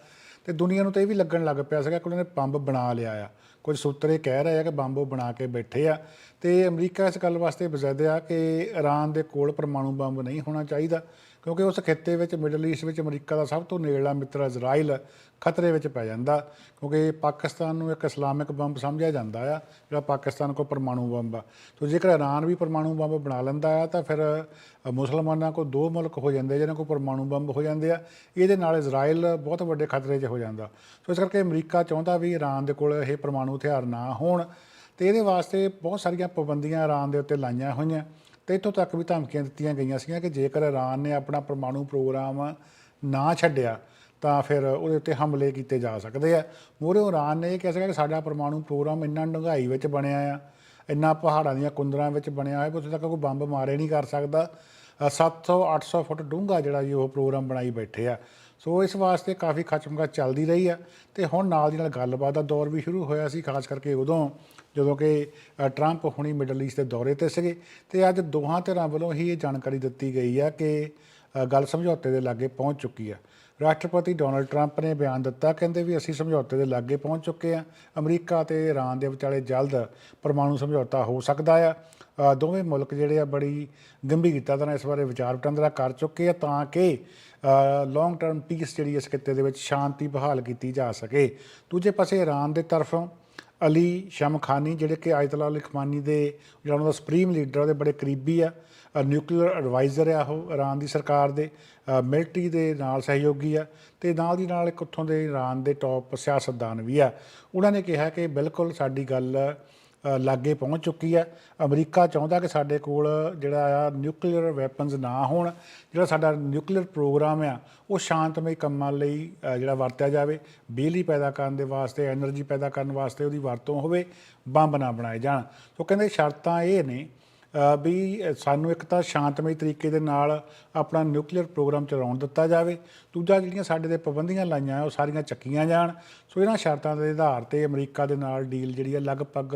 ਤੇ ਦੁਨੀਆ ਨੂੰ ਤਾਂ ਇਹ ਵੀ ਲੱਗਣ ਲੱਗ ਪਿਆ ਸੀਗਾ ਕਿ ਉਹਨਾਂ ਨੇ ਬੰਬ ਬਣਾ ਲਿਆ ਆ। ਕੁਝ ਸੂਤਰੇ ਕਹਿ ਰਹੇ ਆ ਕਿ ਬੰਬ ਉਹ ਬਣਾ ਕੇ ਬੈਠੇ ਆ। ਤੇ ਅਮਰੀਕਾ ਇਸ ਗੱਲ ਵਾਸਤੇ ਬਜ਼ਦ ਆ ਕਿ ਈਰਾਨ ਦੇ ਕੋਲ ਪਰਮਾਣੂ ਬੰਬ ਨਹੀਂ ਹੋਣਾ ਚਾਹੀਦਾ। ਕਿਉਂਕਿ ਉਸ ਖਿੱਤੇ ਵਿੱਚ ਮਿਡਲ ਈਸਟ ਵਿੱਚ ਅਮਰੀਕਾ ਦਾ ਸਭ ਤੋਂ ਨੇੜਲਾ ਮਿੱਤਰ ਇਜ਼ਰਾਈਲ ਖਤਰੇ ਵਿੱਚ ਪੈ ਜਾਂਦਾ। ਕਿਉਂਕਿ ਪਾਕਿਸਤਾਨ ਨੂੰ ਇੱਕ ਇਸਲਾਮਿਕ ਬੰਬ ਸਮਝਿਆ ਜਾਂਦਾ ਆ, ਜਿਹੜਾ ਪਾਕਿਸਤਾਨ ਕੋਲ ਪਰਮਾਣੂ ਬੰਬ ਆ। ਸੋ ਜੇਕਰ ਈਰਾਨ ਵੀ ਪਰਮਾਣੂ ਬੰਬ ਬਣਾ ਲੈਂਦਾ ਆ, ਤਾਂ ਫਿਰ ਮੁਸਲਮਾਨਾਂ ਕੋਲ ਦੋ ਮੁਲਕ ਹੋ ਜਾਂਦੇ ਜਿਹਨਾਂ ਕੋਲ ਪਰਮਾਣੂ ਬੰਬ ਹੋ ਜਾਂਦੇ ਆ। ਇਹਦੇ ਨਾਲ ਇਜ਼ਰਾਈਲ ਬਹੁਤ ਵੱਡੇ ਖਤਰੇ 'ਚ ਹੋ ਜਾਂਦਾ। ਸੋ ਇਸ ਕਰਕੇ ਅਮਰੀਕਾ ਚਾਹੁੰਦਾ ਵੀ ਈਰਾਨ ਦੇ ਕੋਲ ਇਹ ਪਰਮਾਣੂ ਹਥਿਆਰ ਨਾ ਹੋਣ। ਤੇ ਇਹਦੇ ਵਾਸਤੇ ਬਹੁਤ ਸਾਰੀਆਂ ਪਾਬੰਦੀਆਂ ਈਰਾਨ ਦੇ ਉੱਤੇ ਲਾਈਆਂ ਹੋਈਆਂ। ਤੇ ਇੱਥੋਂ ਤੱਕ ਵੀ ਧਮਕੀਆਂ ਦਿੱਤੀਆਂ ਗਈਆਂ ਸੀਗੀਆਂ ਕਿ ਜੇਕਰ ਇਰਾਨ ਨੇ ਆਪਣਾ ਪਰਮਾਣੂ ਪ੍ਰੋਗਰਾਮ ਨਾ ਛੱਡਿਆ, ਤਾਂ ਫਿਰ ਉਹਦੇ ਉੱਤੇ ਹਮਲੇ ਕੀਤੇ ਜਾ ਸਕਦੇ ਆ। ਮੋਰੇ ਇਰਾਨ ਨੇ ਇਹ ਕਿਹਾ ਸੀਗਾ ਕਿ ਸਾਡਾ ਪਰਮਾਣੂ ਪ੍ਰੋਗਰਾਮ ਇੰਨਾ ਡੂੰਘਾਈ ਵਿੱਚ ਬਣਿਆ ਆ, ਇੰਨਾ ਪਹਾੜਾਂ ਦੀਆਂ ਕੁੰਦਰਾਂ ਵਿੱਚ ਬਣਿਆ ਹੋਇਆ ਕਿ ਉੱਥੇ ਤੱਕ ਕੋਈ ਬੰਬ ਮਾਰੇ ਨਹੀਂ ਕਰ ਸਕਦਾ। 700 800 ਫੁੱਟ ਡੂੰਘਾ ਜਿਹੜਾ ਜੀ ਉਹ ਪ੍ਰੋਗਰਾਮ ਬਣਾਈ ਬੈਠੇ ਆ। ਸੋ ਇਸ ਵਾਸਤੇ ਕਾਫੀ ਖਚਮਗਾ ਚੱਲਦੀ ਰਹੀ ਆ। ਤੇ ਹੁਣ ਨਾਲ ਦੀ ਨਾਲ ਗੱਲਬਾਤ ਦਾ ਦੌਰ ਵੀ ਸ਼ੁਰੂ ਹੋਇਆ ਸੀ, ਖਾਸ ਕਰਕੇ ਉਦੋਂ ਜਦੋਂ ਕਿ ਟਰੰਪ ਹੁਣੀ ਮਿਡਲ ਈਸਟ ਦੇ ਦੌਰੇ ਤੇ ਸੀਗੇ ਤੇ ਅੱਜ ਦੋਹਾਂ ਧਿਰਾਂ ਵੱਲੋਂ ਹੀ ਇਹ ਜਾਣਕਾਰੀ ਦਿੱਤੀ ਗਈ ਆ ਕਿ ਗੱਲ ਸਮਝੌਤੇ ਦੇ ਲਾਗੇ ਪਹੁੰਚ ਚੁੱਕੀ ਆ। ਰਾਸ਼ਟਰਪਤੀ ਡੋਨਲਡ ਟਰੰਪ ਨੇ ਬਿਆਨ ਦਿੱਤਾ, ਕਹਿੰਦੇ ਵੀ ਅਸੀਂ ਸਮਝੌਤੇ ਦੇ ਲਾਗੇ ਪਹੁੰਚ ਚੁੱਕੇ ਆ। ਅਮਰੀਕਾ ਤੇ ਇਰਾਨ ਦੇ ਵਿਚਾਲੇ ਜਲਦ ਪਰਮਾਣੂ ਸਮਝੌਤਾ ਹੋ ਸਕਦਾ ਆ। ਦੋਵੇਂ ਮੁਲਕ ਜਿਹੜੇ ਆ ਬੜੀ ਗੰਭੀਰਤਾ ਨਾਲ ਇਸ ਬਾਰੇ ਵਿਚਾਰ ਵਟਾਂਦਰਾ ਕਰ ਚੁੱਕੇ ਆ ਤਾਂ ਕਿ ਲੌਂਗ ਟਰਮ ਪੀਸ ਜਿਹੜੀ ਇਸ ਖਿੱਤੇ ਦੇ ਵਿੱਚ ਸ਼ਾਂਤੀ ਬਹਾਲ ਕੀਤੀ ਜਾ ਸਕੇ। ਦੂਜੇ ਪਾਸੇ ਇਰਾਨ ਦੇ ਤਰਫੋਂ ਅਲੀ ਸ਼ਮਖਾਨੀ, ਜਿਹੜੇ ਕਿ ਆਇਤੁੱਲਾ ਅਲੀ ਖਮਾਨੀ ਦੇ, ਜਿਹੜਾ ਉਹਨਾਂ ਦਾ ਸੁਪਰੀਮ ਲੀਡਰ ਉਹਦੇ ਬੜੇ ਕਰੀਬੀ ਆ ਨਿਊਕਲੀਅਰ ਐਡਵਾਈਜ਼ਰ ਆ ਉਹ ਇਰਾਨ ਦੀ ਸਰਕਾਰ ਦੇ ਮਿਲਟਰੀ ਦੇ ਨਾਲ ਸਹਿਯੋਗੀ ਆ ਤੇ ਨਾਲ ਦੀ ਨਾਲ ਇੱਕ ਉੱਥੋਂ ਦੇ ਇਰਾਨ ਦੇ ਟੌਪ ਸਿਆਸਤਦਾਨ ਵੀ ਆ। ਉਹਨਾਂ ਨੇ ਕਿਹਾ ਕਿ ਬਿਲਕੁਲ ਸਾਡੀ ਗੱਲ ਲਾਗੇ ਪਹੁੰਚ ਚੁੱਕੀ ਹੈ ਅਮਰੀਕਾ ਚਾਹੁੰਦਾ ਕਿ ਸਾਡੇ ਕੋਲ ਜਿਹੜਾ ਆ ਨਿਊਕਲੀਅਰ ਵੈਪਨਸ ਨਾ ਹੋਣ, ਜਿਹੜਾ ਸਾਡਾ ਨਿਊਕਲੀਅਰ ਪ੍ਰੋਗਰਾਮ ਆ, ਉਹ ਸ਼ਾਂਤਮਈ ਕੰਮਾਂ ਲਈ ਜਿਹੜਾ ਵਰਤਿਆ ਜਾਵੇ। ਬਿਜਲੀ ਪੈਦਾ ਕਰਨ ਦੇ ਵਾਸਤੇ એનર્ਜੀ ਪੈਦਾ ਕਰਨ ਵਾਸਤੇ ਉਹਦੀ ਵਰਤੋਂ ਹੋਵੇ, ਬੰਬ ਨਾ ਬਣਾਏ ਜਾਣ। ਸੋ ਕਹਿੰਦੇ ਸ਼ਰਤਾਂ ਇਹ ਨੇ ਵੀ ਸਾਨੂੰ ਇੱਕ ਤਾਂ ਸ਼ਾਂਤਮਈ ਤਰੀਕੇ ਦੇ ਨਾਲ ਆਪਣਾ ਨਿਊਕਲੀਅਰ ਪ੍ਰੋਗਰਾਮ ਚਲਾਉਣ ਦਿੱਤਾ ਜਾਵੇ। ਦੂਜਾ ਜਿਹੜੀਆਂ ਸਾਡੇ ਤੇ ਪਾਬੰਦੀਆਂ ਲਾਈਆਂ, ਉਹ ਸਾਰੀਆਂ ਚੱਕੀਆਂ ਜਾਣ। ਸੋ ਇਹਨਾਂ ਸ਼ਰਤਾਂ ਦੇ ਆਧਾਰ ਤੇ ਅਮਰੀਕਾ ਦੇ ਨਾਲ ਡੀਲ ਜਿਹੜੀ ਹੈ ਲਗਭਗ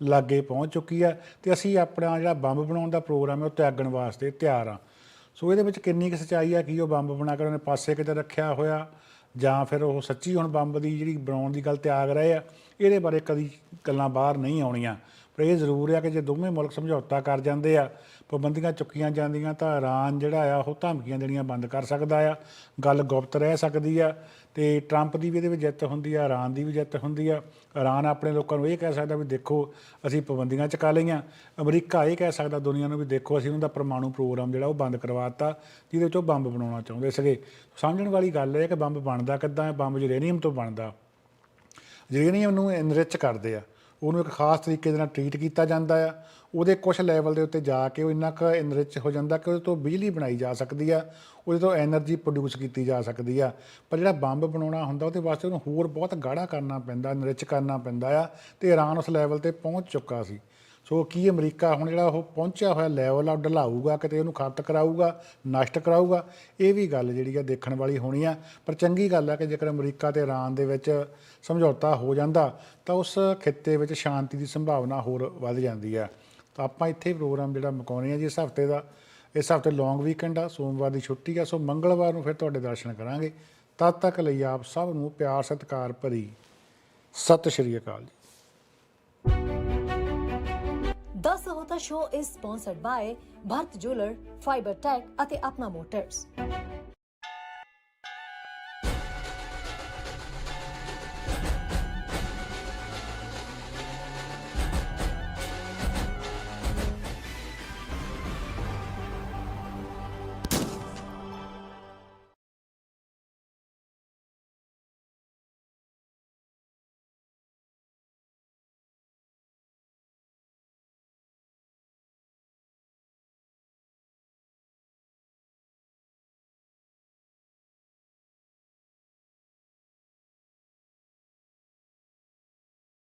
ਲਾਗੇ ਪਹੁੰਚ ਚੁੱਕੀ ਹੈ ਤੇ ਅਸੀਂ ਆਪਣਾ ਜਿਹੜਾ ਬੰਬ ਬਣਾਉਣ ਦਾ ਪ੍ਰੋਗਰਾਮ ਹੈ, ਉਹ ਤਿਆਗਣ ਵਾਸਤੇ ਤਿਆਰ ਹਾਂ ਸੋ ਇਹਦੇ ਵਿੱਚ ਕਿੰਨੀ ਕੁ ਸੱਚਾਈ ਹੈ ਕਿ ਉਹ ਬੰਬ ਬਣਾ ਕੇ ਉਹਨੇ ਪਾਸੇ ਕਿਤੇ ਰੱਖਿਆ ਹੋਇਆ, ਜਾਂ ਫਿਰ ਉਹ ਸੱਚੀ ਹੁਣ ਬੰਬ ਦੀ ਜਿਹੜੀ ਬਣਾਉਣ ਦੀ ਗੱਲ ਤਿਆਗ ਰਹੇ ਆ, ਇਹਦੇ ਬਾਰੇ ਕਦੀ ਗੱਲਾਂ ਬਾਹਰ ਨਹੀਂ ਆਉਣੀਆਂ। ਪਰ ਇਹ ਜ਼ਰੂਰ ਆ ਕਿ ਜੇ ਦੋਵੇਂ ਮੁਲਕ ਸਮਝੌਤਾ ਕਰ ਜਾਂਦੇ ਆ, ਪਾਬੰਦੀਆਂ ਚੁੱਕੀਆਂ ਜਾਂਦੀਆਂ ਤਾਂ ਇਰਾਨ ਜਿਹੜਾ ਆ ਉਹ ਧਮਕੀਆਂ ਦੇਣੀਆਂ ਬੰਦ ਕਰ ਸਕਦਾ ਆ। ਗੱਲ ਗੁਪਤ ਰਹਿ ਸਕਦੀ ਆ ਤੇ ਟਰੰਪ ਦੀ ਵੀ ਇਹਦੇ ਵਿੱਚ ਜਿੱਤ ਹੁੰਦੀ ਆ, ਇਰਾਨ ਦੀ ਵੀ ਜਿੱਤ ਹੁੰਦੀ ਆ। ਇਰਾਨ ਆਪਣੇ ਲੋਕਾਂ ਨੂੰ ਇਹ ਕਹਿ ਸਕਦਾ ਵੀ ਦੇਖੋ, ਅਸੀਂ ਪਾਬੰਦੀਆਂ ਚੁਕਾ ਲਈਆਂ। ਅਮਰੀਕਾ ਇਹ ਕਹਿ ਸਕਦਾ ਦੁਨੀਆ ਨੂੰ ਵੀ ਦੇਖੋ, ਅਸੀਂ ਉਹਨਾਂ ਦਾ ਪਰਮਾਣੂ ਪ੍ਰੋਗਰਾਮ ਜਿਹੜਾ ਉਹ ਬੰਦ ਕਰਵਾਤਾ ਜਿਹਦੇ ਵਿੱਚ ਉਹ ਬੰਬ ਬਣਾਉਣਾ ਚਾਹੁੰਦੇ ਸੀਗੇ। ਸਮਝਣ ਵਾਲੀ ਗੱਲ ਇਹ ਕਿ ਬੰਬ ਬਣਦਾ ਕਿੱਦਾਂ ਹੈ ਬੰਬ ਯੂਰੇਨੀਅਮ ਤੋਂ ਬਣਦਾ। ਯੂਰੇਨੀਅਮ ਨੂੰ ਐਨਰਿਚ ਕਰਦੇ ਆ। ਉਹਨੂੰ ਇੱਕ ਖਾਸ ਤਰੀਕੇ ਦੇ ਨਾਲ ਟ੍ਰੀਟ ਕੀਤਾ ਜਾਂਦਾ ਆ। ਉਹਦੇ ਕੁਝ ਲੈਵਲ ਦੇ ਉੱਤੇ ਜਾ ਕੇ ਉਹ ਇੰਨਾ ਕੁ ਇਨਰਿਚ ਹੋ ਜਾਂਦਾ ਕਿ ਉਹਦੇ ਤੋਂ ਬਿਜਲੀ ਬਣਾਈ ਜਾ ਸਕਦੀ ਆ, ਉਹਦੇ ਤੋਂ એનર્ਜੀ ਪ੍ਰੋਡਿਊਸ ਕੀਤੀ ਜਾ ਸਕਦੀ ਆ। ਪਰ ਜਿਹੜਾ ਬੰਬ ਬਣਾਉਣਾ ਹੁੰਦਾ, ਉਹਦੇ ਵਾਸਤੇ ਉਹਨੂੰ ਹੋਰ ਬਹੁਤ ਗਾੜਾ ਕਰਨਾ ਪੈਂਦਾ ਇਨਰਿਚ ਕਰਨਾ ਪੈਂਦਾ ਆ ਤੇ ਇਰਾਨ ਉਸ ਲੈਵਲ ਤੇ ਪਹੁੰਚ ਚੁੱਕਾ ਸੀ। ਸੋ ਕੀ ਅਮਰੀਕਾ ਹੁਣ ਜਿਹੜਾ ਉਹ ਪਹੁੰਚਿਆ ਹੋਇਆ ਲੈਵਲ ਆ ਢਲਾਊਗਾ, ਕਿਤੇ ਉਹਨੂੰ ਖਤਮ ਕਰਾਊਗਾ, ਨਸ਼ਟ ਕਰਾਊਗਾ? ਇਹ ਵੀ ਗੱਲ ਜਿਹੜੀ ਆ ਦੇਖਣ ਵਾਲੀ ਹੋਣੀ ਆ। ਪਰ ਚੰਗੀ ਗੱਲ ਆ ਕਿ ਜੇਕਰ ਅਮਰੀਕਾ ਤੇ ਇਰਾਨ ਦੇ ਵਿੱਚ ਸਮਝੌਤਾ ਹੋ ਜਾਂਦਾ, ਤਾਂ ਉਸ ਖਿੱਤੇ ਵਿੱਚ ਸ਼ਾਂਤੀ ਦੀ ਸੰਭਾਵਨਾ ਹੋਰ ਵੱਧ ਜਾਂਦੀ ਆ। ਤਾਂ ਆਪਾਂ ਇੱਥੇ ਪ੍ਰੋਗਰਾਮ ਜਿਹੜਾ ਮੁਕਾਉਣੇ ਆ ਜੀ, ਇਸ ਹਫ਼ਤੇ ਦਾ, ਇਸ ਹਫ਼ਤੇ ਲੌਂਗ ਵੀਕਐਂਡ ਆ, ਸੋਮਵਾਰ ਦੀ ਛੁੱਟੀ ਆ, ਸੋ ਮੰਗਲਵਾਰ ਨੂੰ ਫਿਰ ਤੁਹਾਡੇ ਦਰਸ਼ਨ ਕਰਾਂਗੇ। ਤਦ ਤੱਕ ਲਈ ਆਪ ਸਭ ਨੂੰ ਪਿਆਰ, ਸਤਿਕਾਰ ਭਰੀ ਸਤਿ ਸ਼੍ਰੀ ਅਕਾਲ ਜੀ। The Sahota show is sponsored by Bharat jeweller fibre tech ਅਤੇ ਆਪਣਾ ਮੋਟਰਸ